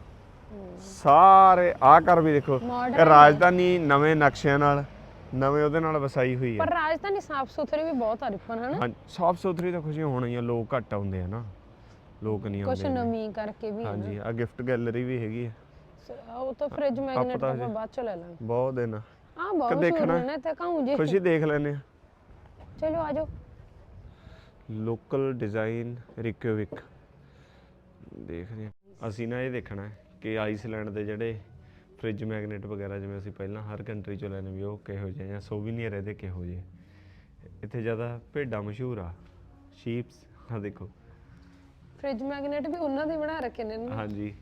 ਸਾਰੇ ਆ ਘਰ ਵੀ ਦੇਖੋ। Modern ਇਹ ਰਾਜਧਾਨੀ ਨਵੇਂ ਨਕਸ਼ਿਆਂ ਨਾਲ ਨਵੇਂ ਉਹਦੇ ਨਾਲ ਵਸਾਈ ਹੋਈ ਹੈ। ਪਰ ਰਾਜਧਾਨੀ ਸਾਫ਼ ਸੁਥਰੀ ਵੀ ਬਹੁਤ ਆ ਰਿਪਨ ਹਨਾ? ਹਾਂ ਸਾਫ਼ ਸੁਥਰੀ ਤਾਂ ਖੁਸ਼ੀ ਹੋਣੀ ਆ ਲੋਕ ਘੱਟ ਆਉਂਦੇ ਆ ਨਾ। ਲੋਕ ਨਹੀਂ ਆਉਂਦੇ। ਨਵੀਂ ਕਰਕੇ ਵੀ ਹੈ ਨਾ। ਹਾਂਜੀ ਆ ਗਿਫਟ ਗੈਲਰੀ ਵੀ ਹੈਗੀ ਆ। ਸ- ਉਹ ਤਾਂ ਫ੍ਰਿਜ ਮੈਗਨੇਟ ਤਾਂ ਆਪਾਂ ਬਾਅਦ ਚ ਲੈ ਲਾਂਗੇ। ਬਹੁਤ ਦਿਨ ਆ। ਆ ਬਹੁਤ ਦੇਖਣਾ? ਨੇ ਤੇ ਕਾਹੂ ਜੇ। ਖੁਸ਼ੀ ਦੇਖ ਲੈਨੇ ਆ। ਚਲੋ ਆਜੋ ਲੋਕਲ ਡਿਜ਼ਾਈਨ ਰਿਕਵਿਕ ਦੇਖਦੇ ਹਾਂ ਅਸੀਂ ਨਾ ਇਹ ਦੇਖਣਾ ਹੈ ਕਿ ਆਈਸਲੈਂਡ ਦੇ ਜਿਹੜੇ ਫ੍ਰਿਜ ਮੈਗਨੇਟ ਵਗੈਰਾ ਜਿਵੇਂ ਅਸੀਂ ਪਹਿਲਾਂ ਹਰ ਕੰਟਰੀ ਚੋਂ ਲੈਣੇ ਵੀ ਉਹ ਕਿਹੋ ਜਿਹੇ ਜਾਂ ਸੋਵੀਨੀਅਰ ਇਹਦੇ ਕਿਹੋ ਜਿਹੇ ਇੱਥੇ ਜ਼ਿਆਦਾ ਭੇਡਾਂ ਮਸ਼ਹੂਰ ਆ ਸ਼ੀਪਸ ਆ ਦੇਖੋ। ਫ੍ਰਿਜ ਮੈਗਨੇਟ ਵੀ ਉਹਨਾਂ ਦੇ ਬਣਾ ਰੱਖੇ ਨੇ। ਨਾ ਹਾਂਜੀ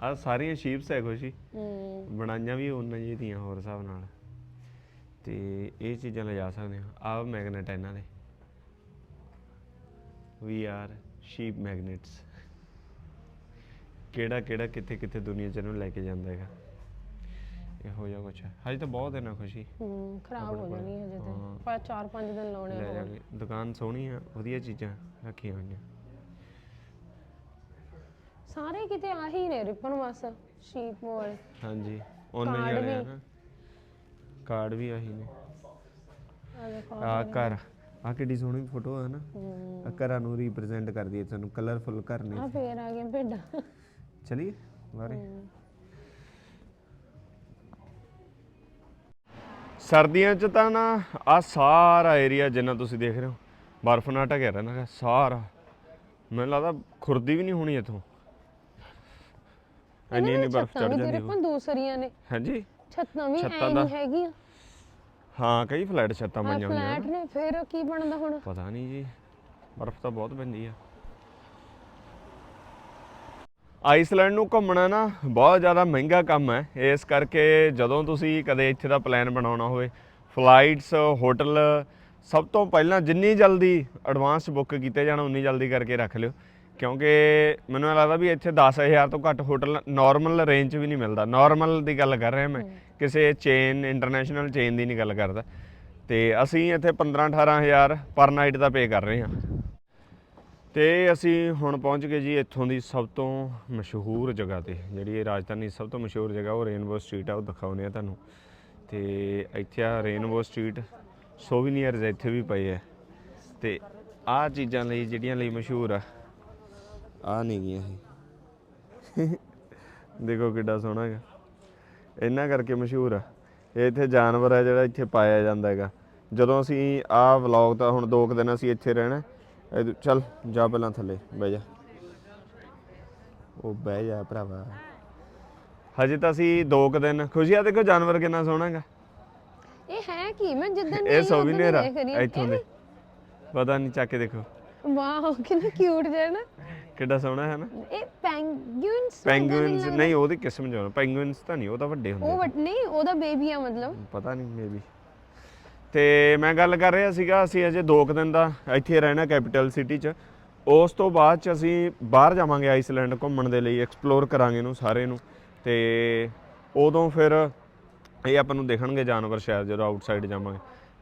ਆ ਸਾਰੀਆਂ ਸ਼ੀਪਸ ਹੈ ਖੁਸ਼ੀ। ਹੂੰ। ਬਣਾਈਆਂ ਵੀ ਉਹਨਾਂ ਜੀ ਦੀਆਂ ਹੋਰ ਹਿਸਾਬ ਨਾਲ। ਤੇ ਇਹ ਚੀਜ਼ਾਂ ਲਿਜਾ ਸਕਦੇ ਹਾਂ। ਆਹ ਮੈਗਨੇਟ ਇਹਨਾਂ ਦੇ। ਵੀ ਆਰ ਸ਼ੀਪ ਮੈਗਨੇਟਸ ਕਿਹੜਾ ਕਿਹੜਾ ਕਿੱਥੇ ਕਿੱਥੇ ਦੁਨੀਆ ਚ ਇਹਨੂੰ ਲੈ ਕੇ ਜਾਂਦਾ ਹੈਗਾ। ਇਹੋ ਜਿਹਾ ਕੁਛ ਹੈ। ਹਜੇ ਤਾਂ ਬਹੁਤ ਹੈ ਨਾ ਖੁਸ਼ੀ। ਹੂੰ ਖਰਾਬ ਹੋ ਜਾਣੀ ਹਜੇ। ਤੇ। ਪਰ 4-5 ਦਿਨ ਲਾਉਣੇ ਲੈ ਹੋਰ ਜਾਗੇ ਦੁਕਾਨ ਸੋਹਣੀ ਆ ਵਧੀਆ ਚੀਜ਼ਾਂ ਰੱਖੀਆਂ ਹੋਈਆਂ। ਸਾਰੇ ਕਿਤੇ ਆਹੀ ਨੇ ਰਿਪਨ ਬਸ ਸ਼ੀਪ ਮੋਲ। ਹਾਂਜੀ ਉਹਨਾਂ ਕਾਰਡ ਜਿਹੜੇ ਆ ਵੀ। ਨਾ। ਕਾਰਡ ਵੀ ਆਹੀ ਨੇ। ਆ ਦੇਖੋ ਆ ਘਰ ਆ ਕਿੱਡੀ ਸੋਹਣੀ ਫੋਟੋ ਹੈ ਨਾ। ਆ ਘਰਾਂ ਨੂੰ ਰਿਪਰੈਜ਼ੈਂਟ ਕਰਦੀ ਹੈ ਤੁਹਾਨੂੰ ਕਲਰਫੁਲ ਘਰ ਨੇ ਆ ਫੇਰ ਆ ਗਏ ਭੇਡਾਂ। ਚਲਿਏ ਬਾਰੇ ਸਰਦੀਆਂ ਚ ਤਾਂ ਨਾ ਆ ਸਾਰਾ ਏਰੀਆ ਜਿੰਨਾ ਤੁਸੀਂ ਦੇਖ ਰਹੇ ਹੋ ਬਰਫ਼ ਨਾਲ ਢਕਿਆ ਰਹਿੰਦਾ ਹੈਗਾ ਸਾਰਾ ਮੈਨੂੰ ਲੱਗਦਾ ਖੁਰਦੀ ਵੀ ਨਹੀਂ ਹੋਣੀ ਇੱਥੋਂ ਇੰਨੀ ਇੰਨੀ ਬਰਫ਼ ਚੜ ਜਾਂਦੀ ਹੋ ਰਿਪਨ ਦੂਸਰੀਆਂ ਨੇ ਹਾਂਜੀ ਛੱਤਾਂ ਵੀ ਛੱਤਾਂ ਐ ਦਾ- ਨਹੀਂ ਹੈਗੀਆਂ ਹਾਂ ਕਈ ਫਲੈਟ ਛੱਤਾਂ ਆ ਬਣੀਆਂ ਹੋਈਆਂ ਫਲੈਟ ਨੇ ਫੇਰ ਕੀ ਬਣਦਾ ਹੁਣ ਪਤਾ ਨਹੀਂ ਜੀ ਬਰਫ਼ ਤਾਂ ਬਹੁਤ ਪੈਂਦੀ ਆ ਆਈਸਲੈਂਡ ਨੂੰ ਘੁੰਮਣਾ ਨਾ ਬਹੁਤ ਜ਼ਿਆਦਾ ਮਹਿੰਗਾ ਕੰਮ ਹੈ। ਇਸ ਕਰਕੇ ਜਦੋਂ ਤੁਸੀਂ ਕਦੇ ਇੱਥੇ ਦਾ ਪਲਾਨ ਬਣਾਉਣਾ ਹੋਵੇ ਫਲਾਈਟਸ ਹੋਟਲ ਸਭ ਤੋਂ ਪਹਿਲਾਂ ਜਿੰਨੀ ਜਲਦੀ ਐਡਵਾਂਸ ਬੁੱਕ ਕੀਤੇ ਜਾਣ ਉਨੀ ਜਲਦੀ ਕਰਕੇ ਰੱਖ ਲਿਓ। ਕਿਉਂਕਿ ਮੈਨੂੰ ਲੱਗਦਾ ਵੀ ਇੱਥੇ 10000 ਤੋਂ ਘੱਟ ਹੋਟਲ ਨਾਰਮਲ ਰੇਂਜ ਵੀ ਨਹੀਂ ਮਿਲਦਾ। ਨਾਰਮਲ ਦੀ ਗੱਲ ਕਰ ਰਿਹਾ ਮੈਂ। ਕਿਸੇ ਚੇਨ ਇੰਟਰਨੈਸ਼ਨਲ ਚੇਨ ਦੀ ਨਹੀਂ ਗੱਲ ਕਰਦਾ। ਤੇ ਅਸੀਂ ਇੱਥੇ 15 18000 ਪਰ ਨਾਈਟ ਦਾ ਪੇ ਕਰ ਰਹੇ ਹਾਂ। ਤੇ ਅਸੀਂ ਹੁਣ ਪਹੁੰਚ ਗਏ ਜੀ ਇੱਥੋਂ ਦੀ ਸਭ ਤੋਂ ਮਸ਼ਹੂਰ ਜਗ੍ਹਾ ਤੇ, ਜਿਹੜੀ ਇਹ ਰਾਜਧਾਨੀ ਸਭ ਤੋਂ ਮਸ਼ਹੂਰ ਜਗ੍ਹਾ, ਉਹ ਰੇਨਬੋ ਸਟਰੀਟ ਆ, ਉਹ ਦਿਖਾਉਂਦੇ ਆ ਤੁਹਾਨੂੰ। ਤੇ ਇੱਥੇ ਆ ਰੇਨਬੋ ਸਟਰੀਟ ਸੋਵੀਨੀਅਰਸ ਇੱਥੇ ਵੀ ਪਏ ਆ। ਤੇ ਆਹ ਚੀਜ਼ਾਂ ਲਈ, ਜਿਹੜੀਆਂ ਲਈ ਮਸ਼ਹੂਰ ਆ ਆ ਨਹੀਂ ਗਈਆਂ ਇਹ। ਦੇਖੋ ਕਿੱਡਾ ਸੋਹਣਾ ਹੈਗਾ। ਇਹਨਾਂ ਕਰਕੇ ਮਸ਼ਹੂਰ ਆ। ਇਹ ਇੱਥੇ ਜਾਨਵਰ ਹੈ ਜਿਹੜਾ ਇੱਥੇ ਪਾਇਆ ਜਾਂਦਾ ਹੈਗਾ। ਜਦੋਂ ਅਸੀਂ ਆਹ ਵਲੌਗ ਤਾਂ ਹੁਣ ਦੋ ਕੁ ਦਿਨ ਅਸੀਂ ਇੱਥੇ ਰਹਿਣਾ ਇਹ ਚੱਲ ਜਾ ਪਹਿਲਾਂ ਥੱਲੇ ਬਹਿ ਜਾ। ਉਹ ਬਹਿ ਜਾ ਭਰਾਵਾ। ਹਜੇ ਤਾਂ ਅਸੀਂ ਦੋ ਕੁ ਦਿਨ ਖੁਸ਼ੀਆ ਦੇਖੋ ਜਾਨਵਰ ਕਿੰਨਾ ਸੋਹਣਾ ਹੈਗਾ। ਇਹ ਹੈ ਕੀ? ਮੈਂ ਜਿੱਦਣ ਇਹ ਸੋਵੀਨੀਅਰ ਆ। ਇੱਥੋਂ ਦੇ। ਪਤਾ ਨਹੀਂ ਚੱਕ ਕੇ ਦੇਖੋ। ਵਾਓ ਕਿੰਨਾ ਕਿਊਟ ਜਿਹਾ ਨਾ। ਕਿੱਡਾ ਸੋਹਣਾ ਹੈ ਨਾ। ਇਹ ਪੈਂਗੂਇਨਸ ਪੈਂਗੁਇਨਸ ਨਹੀਂ ਉਹਦੀ ਕਿਸਮ ਜੋ ਪੈਂਗੁਇਨਸ ਤਾਂ ਨਹੀਂ ਉਹ ਤਾਂ ਵੱਡੇ ਹੁੰਦੇ ਉਹ ਵੱਡ ਨਹੀਂ ਉਹਦਾ ਬੇਬੀ ਆ ਮਤਲਬ। ਪਤਾ ਨਹੀਂ ਮੇਬੀ ਤੇ ਮੈਂ ਗੱਲ ਕਰ ਰਿਹਾ ਸੀਗਾ, ਅਸੀਂ ਅਜੇ 2 ਦਿਨ ਦਾ ਇੱਥੇ ਰਹਿਣਾ ਕੈਪੀਟਲ ਸਿਟੀ 'ਚ। ਉਸ ਤੋਂ ਬਾਅਦ 'ਚ ਅਸੀਂ ਬਾਹਰ ਜਾਵਾਂਗੇ ਆਈਸਲੈਂਡ ਘੁੰਮਣ ਦੇ ਲਈ ਐਕਸਪਲੋਰ ਕਰਾਂਗੇ ਇਹਨੂੰ ਸਾਰੇ ਨੂੰ। ਤੇ ਉਦੋਂ ਫਿਰ ਇਹ ਆਪਾਂ ਨੂੰ ਦੇਖਣਗੇ ਜਾਨਵਰ ਸ਼ਾਇਦ ਜਦੋਂ ਆਊਟਸਾਈਡ ਜਾਵਾਂਗੇ।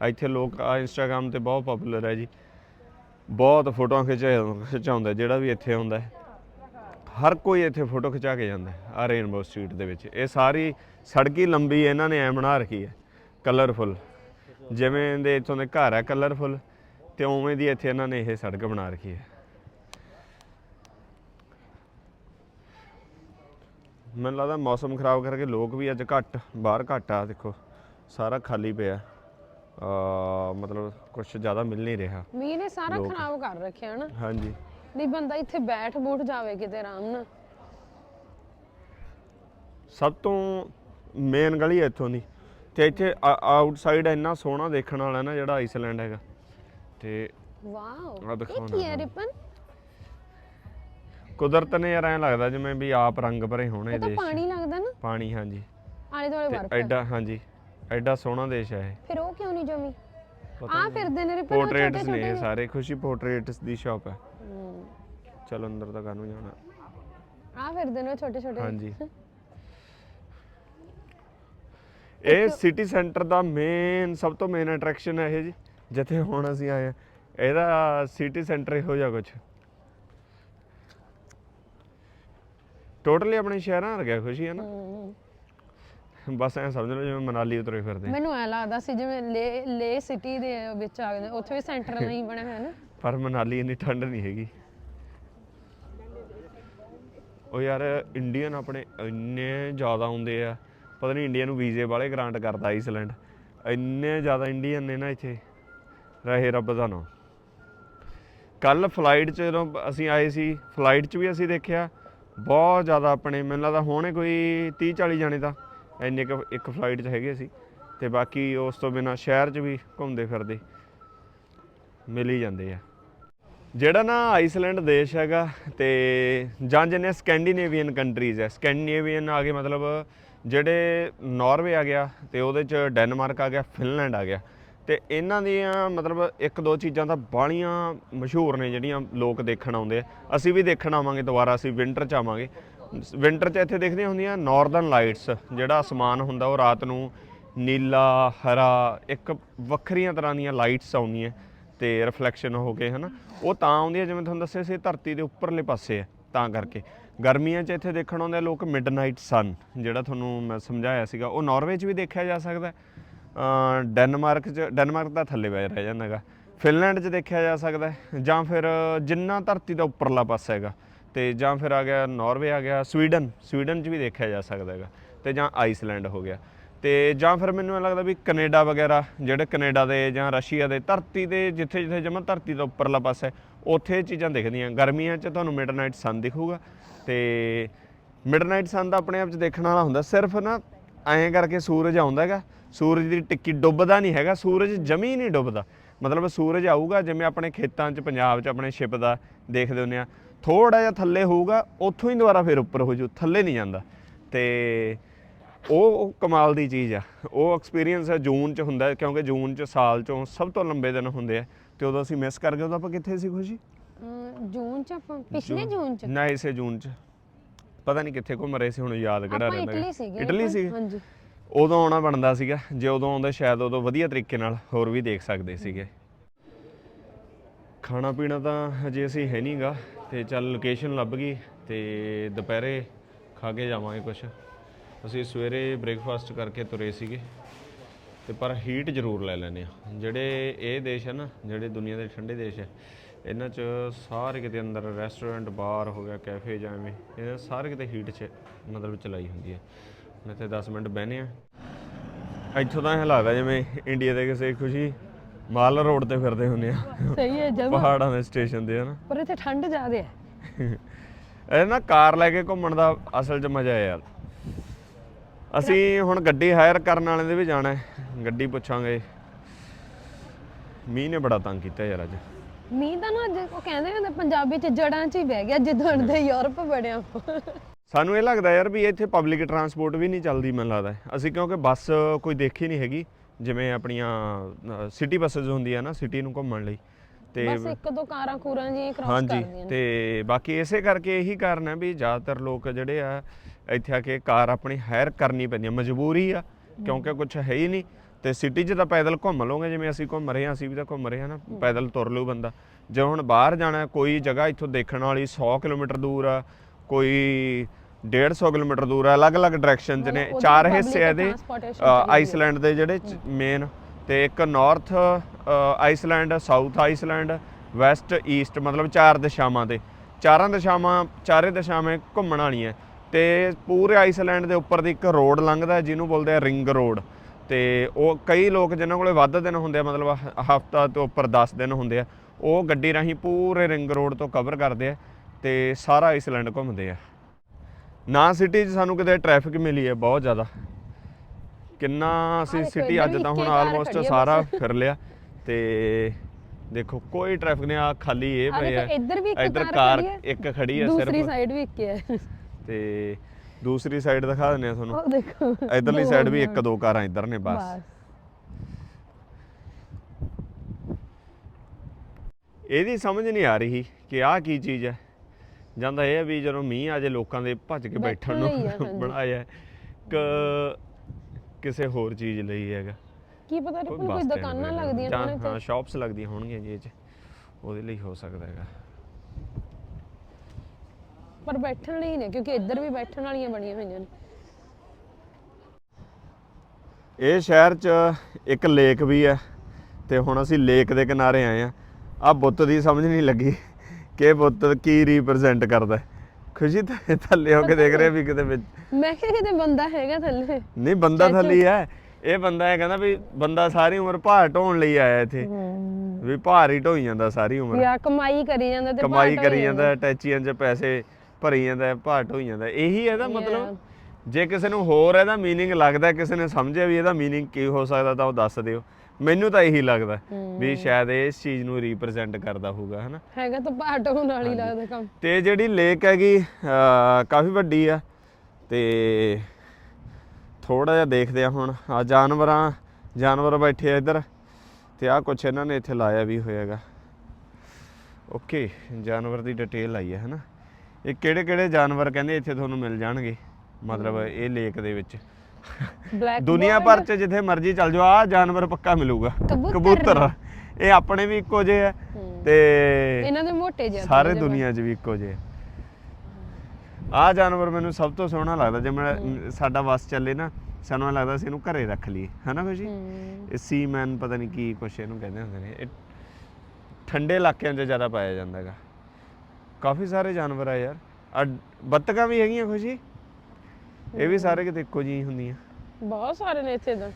ਇੱਥੇ ਲੋਕ, ਆ ਇੰਸਟਾਗ੍ਰam ਤੇ ਬਹੁਤ ਪਪੂਲਰ ਹੈ ਜੀ। ਬਹੁਤ ਫੋਟੋਆਂ ਖਿਚਾ- ਖਿਚਾਉਂਦਾ, ਜਿਹੜਾ ਵੀ ਇੱਥੇ ਆਉਂਦਾ ਹੈ। ਹਰ ਕੋਈ ਇੱਥੇ ਫੋਟੋ ਖਿਚਾ ਕੇ ਜਾਂਦਾ ਹੈ, ਆ ਰੇਨਬੋ ਸਟਰੀਟ ਦੇ ਵਿੱਚ। ਇਹ ਸਾਰੀ ਸੜਕੀ ਲੰਬੀ ਇਹਨਾਂ ਨੇ ਐ ਬਣਾ ਰੱਖੀ ਹੈ। ਕਲਰਫੁਲ ਜਿਵੇਂ ਦੇ ਇਥੋਂ ਦੇ ਘਰ ਆ ਕਲਰਫੁਲ ਤੇ ਉਵੇਂ ਦੀ ਇੱਥੇ ਇਹਨਾਂ ਨੇ ਇਹ ਸੜਕ ਬਣਾ ਰੱਖੀ ਹੈ। ਮੈਨੂੰ ਲੱਗਦਾ ਮੌਸਮ ਖਰਾਬ ਕਰਕੇ ਲੋਕ ਵੀ ਅੱਜ ਘੱਟ ਬਾਹਰ ਘੱਟ ਆ ਦੇਖੋ ਸਾਰਾ ਖਾਲੀ ਪਿਆ। ਆ ਮਤਲਬ ਕੁਝ ਜ਼ਿਆਦਾ ਮਿਲ ਨਹੀਂ ਰਿਹਾ। ਮੀਂਹ ਨੇ ਸਾਰਾ ਖਰਾਬ ਕਰ ਰੱਖਿਆ ਹਨਾ ਹਾਂਜੀ। ਨਹੀਂ ਬੰਦਾ ਇੱਥੇ ਬੈਠ ਬੂਠ ਜਾਵੇ ਕਿਤੇ ਆਰਾਮ ਨਾਲ। ਸਭ ਤੋਂ ਮੇਨ ਗਲੀ ਹੈ ਇੱਥੋਂ ਦੀ। ਤੇ ਇੱਥੇ ਆਊਟਸਾਈਡ ਇੰਨਾ ਸੋਹਣਾ ਦੇਖਣ ਵਾਲਾ ਨਾ ਜਿਹੜਾ ਆਈਸਲੈਂਡ ਹੈਗਾ। ਤੇ ਵਾਓ ਇਹ ਕੀ ਹੈ। ਰਿਪਨ? ਕੁਦਰਤ ਨੇ ਯਾਰ ਐਂ ਲੱਗਦਾ ਜਿਵੇਂ ਵੀ ਆਪ ਰੰਗ ਭਰੇ ਹੋਣ ਇਹ ਤਾਂ ਦੇਸ਼ ਪਾਣੀ ਲੱਗਦਾ ਨਾ। ਪਾਣੀ ਹਾਂਜੀ। ਆਲੇ ਦੁਆਲੇ ਤੇ ਬਰਫ਼ ਹੈ ਐਡਾ ਹਾਂਜੀ ਐਡਾ ਸੋਹਣਾ ਦੇਸ਼ ਹੈ ਇਹ। ਫਿਰ ਉਹ ਕਿਉਂ ਨਹੀਂ ਜਮੀ? ਆ ਫਿਰਦੇ ਨੇ ਰਿਪਨ ਉਹ ਛੋਟੇ ਪੋਰਟਰੇਟਸ ਨੇ ਇਹ ਛੋਟੇ ਸਾਰੇ ਖੁਸ਼ੀ ਪੋਰਟਰੇਟਸ ਦੀ ਸ਼ਾਪ ਹੈ। ਚਲੋ ਅੰਦਰ ਤਾਂ ਕਾਹਨੂੰ ਜਾਣਾ। ਆ ਫਿਰਦੇ ਨੇ ਛੋਟੇ ਛੋਟੇ ਹਾਂਜੀ। ਇਹ ਸਿਟੀ ਸੈਂਟਰ ਦਾ ਮੇਨ ਸਭ ਤੋਂ ਮੇਨ ਅਟਰੈਕਸ਼ਨ ਹੈ ਇਹ ਜੀ ਜਿੱਥੇ ਹੁਣ ਅਸੀਂ ਆਏ ਆ ਇਹਦਾ ਸਿਟੀ ਸੈਂਟਰ ਇਹੋ ਜਿਹਾ ਕੁਝ ਟੋਟਲੀ ਆਪਣੇ ਸ਼ਹਿਰਾਂ ਵਰਗਾ ਖੁਸ਼ੀ ਹੈ ਨਾ। ਬਸ ਐ ਸਮਝ ਲਓ ਜਿਵੇਂ ਮਨਾਲੀ ਉਤਰੇ ਫਿਰਦੇ। ਮੈਨੂੰ ਐ ਲੱਗਦਾ ਸੀ ਜਿਵੇਂ ਲੇ ਲੇ ਸਿਟੀ ਦੇ ਵਿੱਚ ਆ ਗਏ ਉੱਥੇ ਵੀ ਸੈਂਟਰ ਨਹੀਂ ਬਣਿਆ ਹੋਇਆ ਨਾ। ਪਰ ਮਨਾਲੀ ਇੰਨੀ ਠੰਡ ਨਹੀਂ ਹੈਗੀ। ਉਹ ਯਾਰ ਇੰਡੀਅਨ ਆਪਣੇ ਇੰਨੇ ਜ਼ਿਆਦਾ ਆਉਂਦੇ ਆ। ਪਤਾ ਨਹੀਂ ਇੰਡੀਆ ਨੂੰ ਵੀਜ਼ੇ ਵਾਲੇ ਗ੍ਰਾਂਟ ਕਰਦਾ ਆਈਸਲੈਂਡ ਇੰਨੇ ਜ਼ਿਆਦਾ ਇੰਡੀਅਨ ਨੇ ਨਾ ਇੱਥੇ। ਰਹੇ ਰੱਬ ਦਾ ਨਾਮ। ਕੱਲ ਫਲਾਈਟ 'ਚ ਜਦੋਂ ਅਸੀਂ ਆਏ ਸੀ ਫਲਾਈਟ 'ਚ ਵੀ ਅਸੀਂ ਦੇਖਿਆ, ਬਹੁਤ ਜ਼ਿਆਦਾ ਆਪਣੇ, ਮੈਨੂੰ ਲੱਗਦਾ ਹੋਣੇ ਕੋਈ 30 40 ਜਾਣੇ ਤਾਂ, ਇੰਨੇ ਕੁ ਇੱਕ ਫਲਾਈਟ 'ਚ ਹੈਗੇ ਸੀ। ਤੇ ਬਾਕੀ ਉਸ ਤੋਂ ਬਿਨਾ ਸ਼ਹਿਰ 'ਚ ਵੀ ਘੁੰਮਦੇ ਫਿਰਦੇ, ਮਿਲ ਹੀ ਜਾਂਦੇ ਆ। ਜਿਹੜਾ ਨਾ ਆਈਸਲੈਂਡ ਦੇਸ਼ ਹੈਗਾ, ਤੇ ਜਾਂ ਜਿਹਨੇ ਸਕੈਂਡੀਨੇਵੀਅਨ ਕੰਟਰੀਜ਼ ਹੈ ਸਕੈਂਡੀਨੇਵੀਅਨ ਆ ਗਏ ਮਤਲਬ ਜਿਹੜੇ ਨਾਰਵੇ ਆ ਗਿਆ ਤੇ ਉਹਦੇ ਚ ਡੈਨਮਾਰਕ ਆ ਗਿਆ, ਫਿਨਲੈਂਡ ਆ ਗਿਆ। ਤੇ ਇਹਨਾਂ ਦੀਆਂ ਮਤਲਬ ਇੱਕ ਦੋ ਚੀਜ਼ਾਂ ਤਾਂ ਬਾਹਲੀਆਂ ਮਸ਼ਹੂਰ ਨੇ ਜਿਹੜੀਆਂ ਲੋਕ ਦੇਖਣ ਆਉਂਦੇ ਆ। ਅਸੀਂ ਵੀ ਦੇਖਣ ਆਵਾਂਗੇ ਦੁਬਾਰਾ, ਅਸੀਂ ਵਿੰਟਰ ਚ ਆਵਾਂਗੇ। ਵਿੰਟਰ ਚ ਇੱਥੇ ਦੇਖਦੀਆਂ ਹੁੰਦੀਆਂ ਨਾਰਦਰਨ ਲਾਈਟਸ, ਜਿਹੜਾ ਅਸਮਾਨ ਹੁੰਦਾ ਉਹ ਰਾਤ ਨੂੰ ਨੀਲਾ, ਹਰਾ, ਇੱਕ ਵੱਖਰੀਆਂ ਤਰ੍ਹਾਂ ਦੀਆਂ ਲਾਈਟਸ ਆਉਂਦੀਆਂ ਤੇ ਰਿਫਲੈਕਸ਼ਨ ਹੋ ਕੇ, ਹਨਾ। ਉਹ ਤਾਂ ਆਉਂਦੀ ਹੈ ਜਿਵੇਂ ਤੁਹਾਨੂੰ ਦੱਸਿਆ ਸੀ ਧਰਤੀ ਦੇ ਉੱਪਰਲੇ ਪਾਸੇ ਹੈ ਤਾਂ ਕਰਕੇ। ਗਰਮੀਆਂ 'ਚ ਇੱਥੇ ਦੇਖਣ ਆਉਂਦੇ ਆ ਲੋਕ ਮਿਡਨਾਈਟ ਸਨ ਜਿਹੜਾ ਤੁਹਾਨੂੰ ਮੈਂ ਸਮਝਾਇਆ ਸੀਗਾ। ਉਹ ਨਾਰਵੇ 'ਚ ਵੀ ਦੇਖਿਆ ਜਾ ਸਕਦਾ ਡੈਨਮਾਰਕ 'ਚ ਡੈਨਮਾਰਕ ਦਾ ਥੱਲੇ ਬੈ ਰਹਿ ਜਾਂਦਾ ਹੈਗਾ। ਫਿਨਲੈਂਡ 'ਚ ਦੇਖਿਆ ਜਾ ਸਕਦਾ ਜਾਂ ਫਿਰ ਜਿੰਨਾ ਧਰਤੀ ਦਾ ਉੱਪਰਲਾ ਪਾਸਾ ਹੈਗਾ, ਤੇ ਜਾਂ ਫਿਰ ਆ ਗਿਆ ਨਾਰਵੇ ਆ ਗਿਆ ਸਵੀਡਨ ਸਵੀਡਨ 'ਚ ਵੀ ਦੇਖਿਆ ਜਾ ਸਕਦਾ ਹੈਗਾ, ਤੇ ਜਾਂ ਆਈਸਲੈਂਡ ਹੋ ਗਿਆ। ਤੇ ਜਾਂ ਫਿਰ ਮੈਨੂੰ ਇਹ ਲੱਗਦਾ ਵੀ ਕੈਨੇਡਾ ਵਗੈਰਾ, ਜਿਹੜੇ ਕੈਨੇਡਾ ਦੇ ਜਾਂ ਰਸ਼ੀਆ ਦੇ ਧਰਤੀ ਦੇ ਜਿੱਥੇ ਜਿੱਥੇ ਜਮਾ ਧਰਤੀ ਦਾ ਉੱਪਰਲਾ ਪਾਸਾ ਹੈ, ਉੱਥੇ ਇਹ ਚੀਜ਼ਾਂ ਦਿਖਦੀਆਂ। ਗਰਮੀਆਂ 'ਚ ਤੁਹਾਨੂੰ ਮਿਡਨਾਈਟ ਸਨ ਦਿਖੂਗਾ। ਤੇ ਮਿਡਨਾਈਟ ਸਨ ਦਾ ਆਪਣੇ ਆਪ 'ਚ ਦੇਖਣ ਵਾਲਾ ਹੁੰਦਾ, ਸਿਰਫ ਨਾ ਐਂ ਕਰਕੇ ਸੂਰਜ ਆਉਂਦਾ ਹੈਗਾ, ਸੂਰਜ ਦੀ ਟਿੱਕੀ ਡੁੱਬਦਾ ਨਹੀਂ ਹੈਗਾ, ਸੂਰਜ ਜਮੀ ਨਹੀਂ ਡੁੱਬਦਾ। ਮਤਲਬ ਸੂਰਜ ਆਊਗਾ ਜਿਵੇਂ ਆਪਣੇ ਖੇਤਾਂ 'ਚ, ਪੰਜਾਬ 'ਚ, ਆਪਣੇ ਸ਼ਿਪ ਦਾ ਦੇਖਦੇ ਹੁੰਦੇ ਆ ਥੋੜਾ ਜਿਹਾ ਥੱਲੇ ਹੋਊਗਾ, ਉੱਥੋਂ ਹੀ ਦੁਬਾਰਾ ਫਿਰ ਉੱਪਰ ਹੋ ਜੂ ਥੱਲੇ ਨਹੀਂ ਜਾਂਦਾ। ਤੇ ਉਹ ਕਮਾਲ ਦੀ ਚੀਜ਼ ਆ। ਉਹ ਐਕਸਪੀਰੀਅੰਸ ਹੈ ਜੂਨ ਚ ਹੁੰਦਾ, ਕਿਉਂਕਿ ਜੂਨ ਚ ਸਾਲ ਚੋਂ ਸਭ ਤੋਂ ਲੰਬੇ ਦਿਨ ਹੁੰਦੇ ਆ। ਤੇ ਉਦੋਂ ਅਸੀਂ ਮਿਸ ਕਰ ਗਏ, ਉਦੋਂ ਆਪਾਂ ਕਿੱਥੇ ਸੀ ਖੁਸ਼ੀ? ਅਮ, ਜੂਨ ਚ ਆਪਾਂ ਪਿਛਲੇ ਜੂਨ ਚ? ਨਾ ਇਸੇ ਜੂਨ ਚ। ਪਤਾ ਨਹੀਂ ਕਿੱਥੇ ਘੁੰਮ ਰਹੇ ਸੀ ਹੁਣ ਯਾਦ ਕਿਹੜਾ ਆਪਾਂ ਰਹਿੰਦਾ ਇਟਲੀ। ਸੀਗੇ। ਸੀ ਹਾਂਜੀ। ਉਦੋਂ ਆਉਣਾ ਬਣਦਾ ਸੀਗਾ ਜੇ ਉਦੋਂ ਆਉਂਦੇ ਸ਼ਾਇਦ ਉਦੋਂ ਵਧੀਆ ਤਰੀਕੇ ਨਾਲ ਹੋਰ ਵੀ ਦੇਖ ਸਕਦੇ ਸੀਗੇ। ਖਾਣਾ ਪੀਣਾ ਤਾਂ ਹਜੇ ਅਸੀਂ ਹੈ ਨਹੀਂਗਾ ਤੇ ਚੱਲ ਲੋਕੇਸ਼ਨ ਲੱਭ ਗਈ ਤੇ ਦੁਪਹਿਰੇ ਖਾ ਕੇ ਜਾਵਾਂਗੇ ਕੁਛ। ਅਸੀਂ ਸਵੇਰੇ ਬ੍ਰੇਕਫਾਸਟ ਕਰਕੇ ਤੁਰੇ ਸੀਗੇ ਤੇ ਪਰ ਹੀਟ ਜ਼ਰੂਰ ਲੈ ਲੈਨੇ ਆ ਜਿਹੜੇ ਇਹ ਦੇਸ਼ ਹੈ ਨਾ ਜਿਹੜੇ ਦੁਨੀਆ ਦੇ ਠੰਡੇ ਦੇਸ਼ ਹੈ ਇਹਨਾਂ 'ਚ ਸਾਰੇ ਕਿਤੇ ਅੰਦਰ ਰੈਸਟੋਰੈਂਟ ਬਾਰ ਹੋ ਗਿਆ ਕੈਫੇ ਜਾਂ ਐਵੇਂ ਇਹ ਸਾਰੇ ਕਿਤੇ ਹੀਟ 'ਚ ਮਤਲਬ ਚਲਾਈ ਹੁੰਦੀ ਹੈ। ਹੁਣ ਇੱਥੇ 10 ਮਿੰਟ ਬਹਿਨੇ ਆ। ਇੱਥੋਂ ਤਾਂ ਲੱਗਦਾ ਜਿਵੇਂ ਇੰਡੀਆ ਦੇ ਕਿਸੇ ਖੁਸ਼ੀ ਮਾਲ ਰੋਡ ਤੇ ਫਿਰਦੇ ਹੁੰਦੇ ਆ। ਸਹੀ ਹੈ ਜਮਾ। ਪਹਾੜਾਂ ਦੇ ਸਟੇਸ਼ਨ ਤੇ ਹਨਾ ਪਰ ਇੱਥੇ ਠੰਡ ਜ਼ਿਆਦੇ ਹੈ। ਇਹ ਨਾ ਕਾਰ ਲੈ ਕੇ ਘੁੰਮਣ ਦਾ ਅਸਲ 'ਚ ਮਜ਼ਾ ਹੈ ਯਾਰ। ਅਸੀਂ ਹੁਣ ਗੱਡੀ ਹਾਇਰ ਕਰਨ ਵਾਲੇ ਦੇ ਵੀ ਜਾਣਾ ਹੈ। ਗੱਡੀ ਪੁੱਛਾਂਗੇ। ਮੀਂਹ ਨੇ ਬੜਾ ਤੰਗ ਕੀਤਾ ਯਾਰ ਅੱਜ। ਮੀਂਹ ਤਾਂ ਨਾ ਉਹ ਕਹਿੰਦੇ ਹੁੰਦੇ ਪੰਜਾਬੀ ਚ ਜੜਾਂ ਚ ਹੀ ਬਹਿ ਗਿਆ ਜਿੱਦੋਂ ਦੇ ਯੂਰਪ ਬੜਿਆ ਸਾਨੂੰ ਇਹ ਲੱਗਦਾ ਯਾਰ ਵੀ ਇੱਥੇ ਪਬਲਿਕ ਟਰਾਂਸਪੋਰਟ ਵੀ ਨਹੀਂ ਚੱਲਦੀ ਮੈਨੂੰ ਲੱਗਦਾ। ਅਸੀਂ ਕਿਉਂਕਿ ਬੱਸ ਕੋਈ ਦੇਖੀ ਨਹੀਂ ਹੈਗੀ ਜਿਵੇਂ ਆਪਣੀਆਂ ਸਿਟੀ ਬੱਸਸ ਹੁੰਦੀਆਂ ਨਾ ਸਿਟੀ ਨੂੰ ਘੁੰਮਣ ਲਈ। ਤੇ ਬਸ ਇੱਕ ਦੋ ਕਾਰਾਂ ਕੂਰਾਂ ਜੀ ਕ੍ਰਾਸ ਹਾਂਜੀ ਕਰਦੀਆਂ ਨੇ। ਤੇ ਬਾਕੀ ਇਸੇ ਕਰਕੇ ਇਹੀ ਕਾਰਨ ਹੈ ਵੀ ਜ਼ਿਆਦਾਤਰ ਲੋਕ ਜਿਹੜੇ ਆ ਇੱਥੇ ਆ ਕੇ ਕਾਰ ਆਪਣੀ ਹਾਇਰ ਕਰਨੀ ਪੈਂਦੀ ਹੈ। ਮਜਬੂਰੀ ਆ ਕਿਉਂਕਿ ਕੁਝ ਹੈ ਹੀ ਨਹੀਂ। ਤੇ ਸਿਟੀ 'ਚ ਤਾਂ ਪੈਦਲ ਘੁੰਮ ਲਓਗੇ ਜਿਵੇਂ ਅਸੀਂ ਘੁੰਮ ਰਹੇ ਹਾਂ ਅਸੀਂ ਵੀ ਤਾਂ ਘੁੰਮ ਰਹੇ ਹਾਂ ਨਾ ਪੈਦਲ ਤੁਰ ਲੂ ਬੰਦਾ। ਜੇ ਹੁਣ ਬਾਹਰ ਜਾਣਾ ਕੋਈ ਜਗ੍ਹਾ ਇੱਥੋਂ ਦੇਖਣ ਵਾਲੀ 100 ਕਿਲੋਮੀਟਰ ਦੂਰ ਆ ਕੋਈ 150 ਕਿਲੋਮੀਟਰ ਦੂਰ ਆ ਅਲੱਗ-ਅਲੱਗ ਡਾਇਰੈਕਸ਼ਨ 'ਚ ਨੇ। ਚਾਰ ਹਿੱਸੇ ਇਹਦੇ। ਆਈਸਲੈਂਡ ਦੇ ਜਿਹੜੇ ਮੇਨ ਤੇ ਇੱਕ north island south island west east ਮਤਲਬ ਚਾਰ ਦਿਸ਼ਾਵਾਂ ਤੇ ਚਾਰਾਂ ਦਿਸ਼ਾਵਾਂ ਚਾਰੇ ਦਿਸ਼ਾਵਾਂ ਘੁੰਮਣ ਵਾਲੀਆਂ। ਤੇ ਪੂਰੇ ਆਈਸਲੈਂਡ ਦੇ ਉੱਪਰ ਦੀ ਇੱਕ ਰੋਡ ਲੰਘਦਾ ਜਿਹਨੂੰ ਬੋਲਦੇ ਆ ਰਿੰਗ ਰੋਡ ਤੇ ਉਹ ਕਈ ਲੋਕ ਜਿਨ੍ਹਾਂ ਕੋਲੇ ਵੱਧ ਦਿਨ ਹੁੰਦੇ ਆ ਮਤਲਬ ਹਫਤਾ ਤੋਂ ਉੱਪਰ 10 ਦਿਨ ਹੁੰਦੇ ਆ ਉਹ ਗੱਡੀ ਰਾਹੀਂ ਪੂਰੇ ਰਿੰਗ ਰੋਡ ਤੋਂ ਕਵਰ ਕਰਦੇ ਆ ਤੇ ਸਾਰਾ ਆਈਸਲੈਂਡ ਘੁੰਮਦੇ ਆ ਨਾ ਸਿਟੀ 'ਚ ਸਾਨੂੰ ਕਿਤੇ ਟ੍ਰੈਫਿਕ ਮਿਲੀ ਹੈ ਬਹੁਤ ਜ਼ਿਆਦਾ ਕਿੰਨਾ ਅਸੀਂ ਸਿਟੀ ਅੱਜ ਤਾਂ ਹੁਣ ਆਲਮੋਸਟ ਸਾਰਾ। ਫਿਰ ਲਿਆ ਤੇ ਦੇਖੋ ਕੋਈ ਟ੍ਰੈਫਿਕ ਨਹੀਂ ਆ ਖਾਲੀ ਇਹ ਪਏ ਆ ਇੱਧਰ ਵੀ ਇੱਕ ਕਾਰ ਖੜੀ ਹੈ। ਹੈ ਦੂਸਰੀ ਸਿਰਫ ਸਾਈਡ ਵੀ ਇੱਕ ਹੈ ਤੇ ਦੂਸਰੀ ਸਾਈਡ ਦਿਖਾ ਦਿੰਦੇ ਆ ਤੁਹਾਨੂੰ। ਉਹ ਦੇਖੋ। ਇਧਰਲੀ ਸਾਈਡ ਵੀ। ਇੱਕ ਦੋ ਕਾਰਾਂ ਇੱਧਰ ਨੇ ਬਸ। ਇਹਦੀ ਸਮਝ ਨਹੀਂ ਆ ਰਹੀ ਕਿ ਆਹ ਕੀ ਚੀਜ਼ ਹੈ। ਜਾਂਦਾ ਇਹ ਹੈ ਵੀ ਜਦੋਂ ਮੀਂਹ ਆ ਜੇ ਲੋਕਾਂ ਦੇ ਭੱਜ ਕੇ ਬੈਠਣ ਨੂੰ। ਬਣਾਇਆ ਕਿ ਕਿਸੇ ਹੋਰ ਚੀਜ਼ ਲਈ ਹੈਗਾ। ਕੀ ਪਤਾ ਕੋਈ ਦੁਕਾਨਾਂ। ਲੱਗਦੀਆਂ ਜਾਂ ਨੇ ਹਾਂ ਸ਼ਾਪਸ ਲੱਗਦੀਆਂ ਹੋਣਗੀਆਂ ਜੀ ਇਹ ਚ। ਉਹਦੇ ਲਈ ਹੋ ਸਕਦਾ ਹੈਗਾ। ਪਰ ਬੈਠਣ ਲਈ ਨੇ ਕਿਉਂਕਿ ਇੱਧਰ ਵੀ ਬੈਠਣ ਵਾਲੀਆਂ ਬਣੀਆਂ ਹੋਈਆਂ ਨੇ। ਇਹ ਸ਼ਹਿਰ 'ਚ ਇੱਕ ਲੇਕ ਵੀ ਹੈ ਤੇ ਹੁਣ ਅਸੀਂ ਲੇਕ ਦੇ ਕਿਨਾਰੇ ਆਏ ਆ ਆ ਬੁੱਤ ਦੀ ਸਮਝ ਨਹੀਂ ਲੱਗੀ ਕਿ ਬੁੱਤ ਕੀ ਰਿਪਰੈਜ਼ੈਂਟ ਕਰਦਾ ਹੈ। ਖੁਸ਼ੀ ਤਾਂ ਥੱਲੇ ਹੋ ਕੇ ਦੇਖ ਰਿਹਾ ਵੀ ਕਿਤੇ ਵਿੱਚ। ਮੈਂ ਕਿਹਾ ਕਿਤੇ ਬੰਦਾ ਹੈਗਾ ਥੱਲੇ। ਨਹੀਂ ਬੰਦਾ। ਥੱਲੇ ਹੈ। ਇਹ ਬੰਦਾ ਇਹ ਕਹਿੰਦਾ ਵੀ ਬੰਦਾ ਸਾਰੀ ਉਮਰ ਭਾਰ ਢੋਣ ਲਈ ਆਇਆ ਇੱਥੇ। ਵੀ ਭਾਰ ਹੀ ਢੋਈ ਜਾਂਦਾ ਸਾਰੀ ਉਮਰ। ਯਾ ਕਮਾਈ ਕਰੀ ਜਾਂਦਾ ਤੇ ਕਮਾਈ ਕਰੀ ਜਾਂਦਾ ਟੈਚੀਆਂ 'ਚ ਪੈਸੇ ਭਰੀ ਜਾਂਦਾ ਭਾਰ ਢੋਈ ਜਾਂਦਾ ਇਹੀ ਇਹਦਾ ਮਤਲਬ ਜੇ ਕਿਸੇ ਨੂੰ ਹੋਰ ਇਹਦਾ मीनिंग ਲੱਗਦਾ ਕਿਸੇ ਨੇ ਸਮਝਿਆ ਵੀ ਇਹਦਾ मीनिंग ਕੀ ਹੋ ਸਕਦਾ ਤਾਂ ਉਹ ਦੱਸ ਦਿਓ ਮੈਨੂੰ ਤਾਂ ਇਹੀ ਲੱਗਦਾ ਵੀ ਸ਼ਾਇਦ ਇਹ ਇਸ ਚੀਜ਼ ਨੂੰ ਰਿਪਰੈਜ਼ੈਂਟ ਕਰਦਾ ਹੋਊਗਾ ਹਨਾ ਹੈਗਾ ਤਾਂ ਭਾਟ ਹੋਣ ਵਾਲੀ ਲੱਗਦਾ ਕੰਮ ਤੇ ਜਿਹੜੀ ਲੇਕ ਹੈਗੀ ਅਹ ਕਾਫੀ ਵੱਡੀ ਆ ਤੇ ਥੋੜਾ ਜਿਹਾ ਦੇਖਦੇ ਆ ਹੁਣ ਆ ਜਾਨਵਰਾਂ ਜਾਨਵਰ ਬੈਠੇ ਆ ਇੱਧਰ ਤੇ ਆ ਕੁਛ ਇਹਨਾਂ ਨੇ ਇੱਥੇ ਲਾਇਆ ਵੀ ਹੋਇਆਗਾ ਓਕੇ ਜਾਨਵਰ ਦੀ ਡਿਟੇਲ ਆਈ ਹੈ ਹਨਾ ਇਹ ਕਿਹੜੇ ਕਿਹੜੇ ਜਾਨਵਰ ਕਹਿੰਦੇ ਇੱਥੇ ਤੁਹਾਨੂੰ ਮਿਲ ਜਾਣਗੇ? ਮਤਲਬ ਇਹ ਲੇਕ ਦੇ ਵਿੱਚ। ਬਲੈਕ ਦੁਨੀਆ ਭਰ ਚ ਜਿੱਥੇ ਮਰਜ਼ੀ ਚੱਲ ਜਾਓ ਆ ਜਾਨਵਰ ਪੱਕਾ ਮਿਲੂਗਾ। ਕਬੂਤਰ। ਇਹ ਆਪਣੇ ਵੀ ਇੱਕੋ ਜਿਹੇ ਆ। ਤੇ ਇਹਨਾਂ ਦੇ ਮੋਟੇ ਜਿਹੇ ਸਾਰੇ ਦੁਨੀਆ 'ਚ ਵੀ ਇੱਕੋ ਜਿਹੇ ਆ। ਜਾਨਵਰ ਮੈਨੂੰ ਸਭ ਤੋਂ ਸੋਹਣਾ ਲੱਗਦਾ ਜੇ ਮੈਂ ਸਾਡਾ ਬੱਸ ਚੱਲੇ ਨਾ ਸਾਨੂੰ ਐਂ ਲੱਗਦਾ ਸੀ ਇਹਨੂੰ ਘਰੇ ਰੱਖ ਲਈਏ। ਹਨਾ ਖੁਸ਼ੀ। ਇਹ ਸੀਮੈਨ ਪਤਾ ਨਹੀਂ ਕੀ ਕੁਛ ਇਹਨੂੰ ਕਹਿੰਦੇ ਹੁੰਦੇ ਨੇ। ਇਹ ਠੰਡੇ ਇਲਾਕਿਆਂ 'ਚ ਜ਼ਿਆਦਾ ਪਾਇਆ ਜਾਂਦਾ ਹੈਗਾ। ਕਾਫੀ ਸਾਰੇ ਜਾਨਵਰ ਆ ਯਾਰ। ਆ ਬੱਤਕਾਂ ਵੀ ਹੈਗੀਆਂ ਖੁਸ਼ੀ? ਇਹ ਵੀ ਸਾਰੇ ਕਿਤੇ ਇੱਕੋ ਜਿਹੀ ਹੁੰਦੀਆਂ। ਬਹੁਤ ਸਾਰੇ ਨੇ ਇੱਥੇ ਤਾਂ।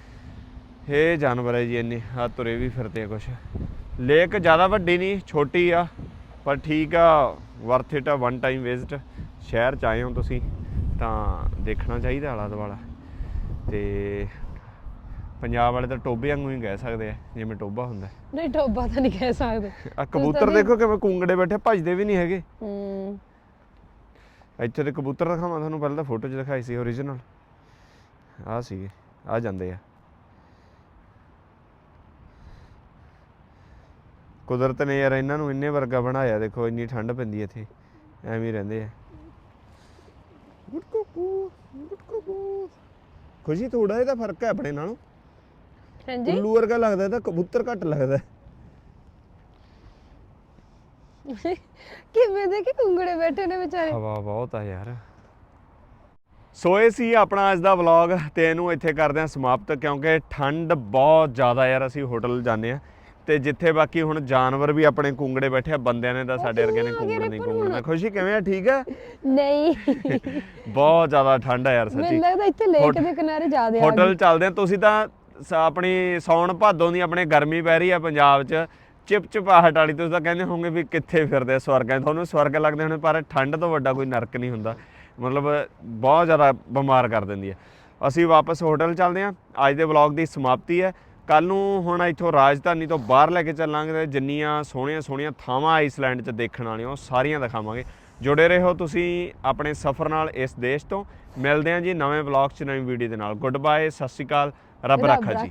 ਇਹ ਜਾਨਵਰ ਹੈ ਜੀ ਇੰਨੇ ਆ ਤੁਰੇ ਵੀ ਫਿਰਦੇ ਆ ਕੁਛ। ਲੇਕ ਜ਼ਿਆਦਾ ਵੱਡੀ ਨਹੀਂ ਛੋਟੀ ਆ ਪਰ ਠੀਕ ਆ ਵਰਥ ਇਟ ਆ ਵਨ ਟਾਈਮ ਵਿਜ਼ਿਟ ਸ਼ਹਿਰ ਚ ਆਏ ਹੋ ਤੁਸੀਂ ਤਾਂ ਦੇਖਣਾ ਚਾਹੀਦਾ ਆਲਾ ਦੁਆਲਾ ਤੇ ਪੰਜਾਬ ਵਾਲੇ ਤਾਂ ਟੋਬੇ ਵਾਂਗੂ ਹੀ ਕਹਿ ਸਕਦੇ ਆ ਜਿਵੇਂ ਟੋਬਾ ਹੁੰਦਾ ਨਹੀਂ ਟੋਬਾ ਤਾਂ ਨਹੀਂ ਕਹਿ ਸਕਦੇ। ਆ ਕਬੂਤਰ ਦੇਖੋ ਕਿਵੇਂ ਕੁੰਗੜੇ ਬੈਠੇ ਭੱਜਦੇ ਵੀ ਨਹੀਂ ਹੈਗੇ। ਹੂੰ। ਇੱਥੇ ਤੇ ਕਬੂਤਰ ਦਿਖਾਵਾਂ ਤੁਹਾਨੂੰ ਪਹਿਲਾਂ ਤਾਂ ਫੋਟੋ 'ਚ ਦਿਖਾਈ ਸੀ ਓਰੀਜਨਲ ਆ ਸੀਗੇ ਆ ਜਾਂਦੇ ਆ। ਕੁਦਰਤ ਨੇ ਯਾਰ ਇਹਨਾਂ ਨੂੰ ਇੰਨੇ ਵਰਗਾ ਬਣਾਇਆ ਦੇਖੋ ਇੰਨੀ ਠੰਡ ਪੈਂਦੀ ਇੱਥੇ ਐਵੇਂ ਹੀ ਰਹਿੰਦੇ ਆ। ਖੁਸ਼ੀ ਥੋੜਾ ਇਹਦਾ ਫ਼ਰਕ ਹੈ ਆਪਣੇ ਨਾਲੋਂ। ਹਾਂਜੀ? ਉੱਲੂ ਵਰਗਾ ਲੱਗਦਾ ਇਹਦਾ ਕਬੂਤਰ ਘੱਟ ਲੱਗਦਾ। ਕਿਵੇਂ ਦੇ ਕਿ ਕੁੰਗੜੇ ਬੈਠੇ ਨੇ ਵਿਚਾਰੇ? ਹਵਾ ਬਹੁਤ ਆ ਯਾਰ। ਸੋ ਇਹ ਸੀ ਆਪਣਾ ਅੱਜ ਦਾ ਵਲੌਗ ਤੇ ਇਹਨੂੰ ਇੱਥੇ ਕਰਦੇ ਹਾਂ ਸਮਾਪਤ ਕਿਉਂਕਿ ਠੰਡ ਬਹੁਤ ਜ਼ਿਆਦਾ ਯਾਰ ਅਸੀਂ ਹੋਟਲ ਜਾਂਦੇ ਆ ਤੇ ਜਿੱਥੇ ਬਾਕੀ ਹੁਣ ਜਾਨਵਰ ਵੀ ਆਪਣੇ ਕੁੰਗੜੇ ਬੈਠੇ ਆ ਬੰਦਿਆਂ ਨੇ ਤਾਂ ਸਾਡੇ ਵਰਗੇ ਨੇ ਕੁੰਗੜ ਨਹੀਂ ਕੁੰਗੜਨਾ ਖੁਸ਼ੀ ਕਿਵੇਂ ਆ ਠੀਕ ਆ? ਨਹੀਂ। ਬਹੁਤ ਜ਼ਿਆਦਾ ਠੰਡ ਆ ਯਾਰ ਸੱਚੀ। ਮੈਨੂੰ ਲੱਗਦਾ ਇੱਥੇ ਲੇਕ ਦੇ ਕਿਨਾਰੇ ਜ਼ਿਆਦੇ ਆ ਹੋਟਲ ਚੱਲਦੇ ਆ ਤੁਸੀਂ ਤਾਂ ਆਪਣੀ ਸੌਣ ਭਾਦੋਂ ਦੀ ਆਪਣੇ ਗਰਮੀ ਪੈ ਰਹੀ ਆ ਪੰਜਾਬ 'ਚ ਚਿਪਚਿਪਾਹਟ ਵਾਲੀ, ਤੁਸੀਂ ਤਾਂ ਕਹਿੰਦੇ ਹੋਵੋਗੇ ਵੀ ਕਿੱਥੇ ਫਿਰਦੇ ਆ ਸਵਰਗਾਂ ਤੁਹਾਨੂੰ ਸਵਰਗ ਲੱਗਦੇ ਹੋਣੇ, ਪਰ ਠੰਡ ਤੋਂ ਵੱਡਾ ਕੋਈ ਨਰਕ ਨਹੀਂ ਹੁੰਦਾ। ਮਤਲਬ ਬਹੁਤ ਜ਼ਿਆਦਾ ਬਿਮਾਰ ਕਰ ਦਿੰਦੀ ਹੈ ਅਸੀਂ ਵਾਪਸ ਹੋਟਲ ਚੱਲਦੇ ਹਾਂ ਅੱਜ ਦੇ ਵਲੌਗ ਦੀ ਸਮਾਪਤੀ ਹੈ। ਕੱਲ ਨੂੰ ਹੁਣ ਇੱਥੋਂ ਰਾਜਧਾਨੀ ਤੋਂ ਬਾਹਰ ਲੈ ਕੇ ਚੱਲਾਂਗੇ ਤੇ ਜਿੰਨੀਆਂ ਸੋਹਣੀਆਂ ਸੋਹਣੀਆਂ ਥਾਵਾਂ ਆਈਸਲੈਂਡ 'ਚ ਦੇਖਣ ਵਾਲੀਆਂ, ਉਹ ਸਾਰੀਆਂ ਦਿਖਾਵਾਂਗੇ। ਜੁੜੇ ਰਹੋ ਤੁਸੀਂ ਆਪਣੇ ਸਫ਼ਰ ਨਾਲ ਇਸ ਦੇਸ਼ ਤੋਂ। ਮਿਲਦੇ ਹਾਂ ਜੀ ਨਵੇਂ ਵਲੌਗ 'ਚ, ਨਵੀਂ ਵੀਡੀਓ ਦੇ ਨਾਲ। ਗੁੱਡ ਬਾਏ ਸਤਿ ਸ਼੍ਰੀ ਅਕਾਲ। ਰੱਬ ਰਾਖਾ ਜੀ।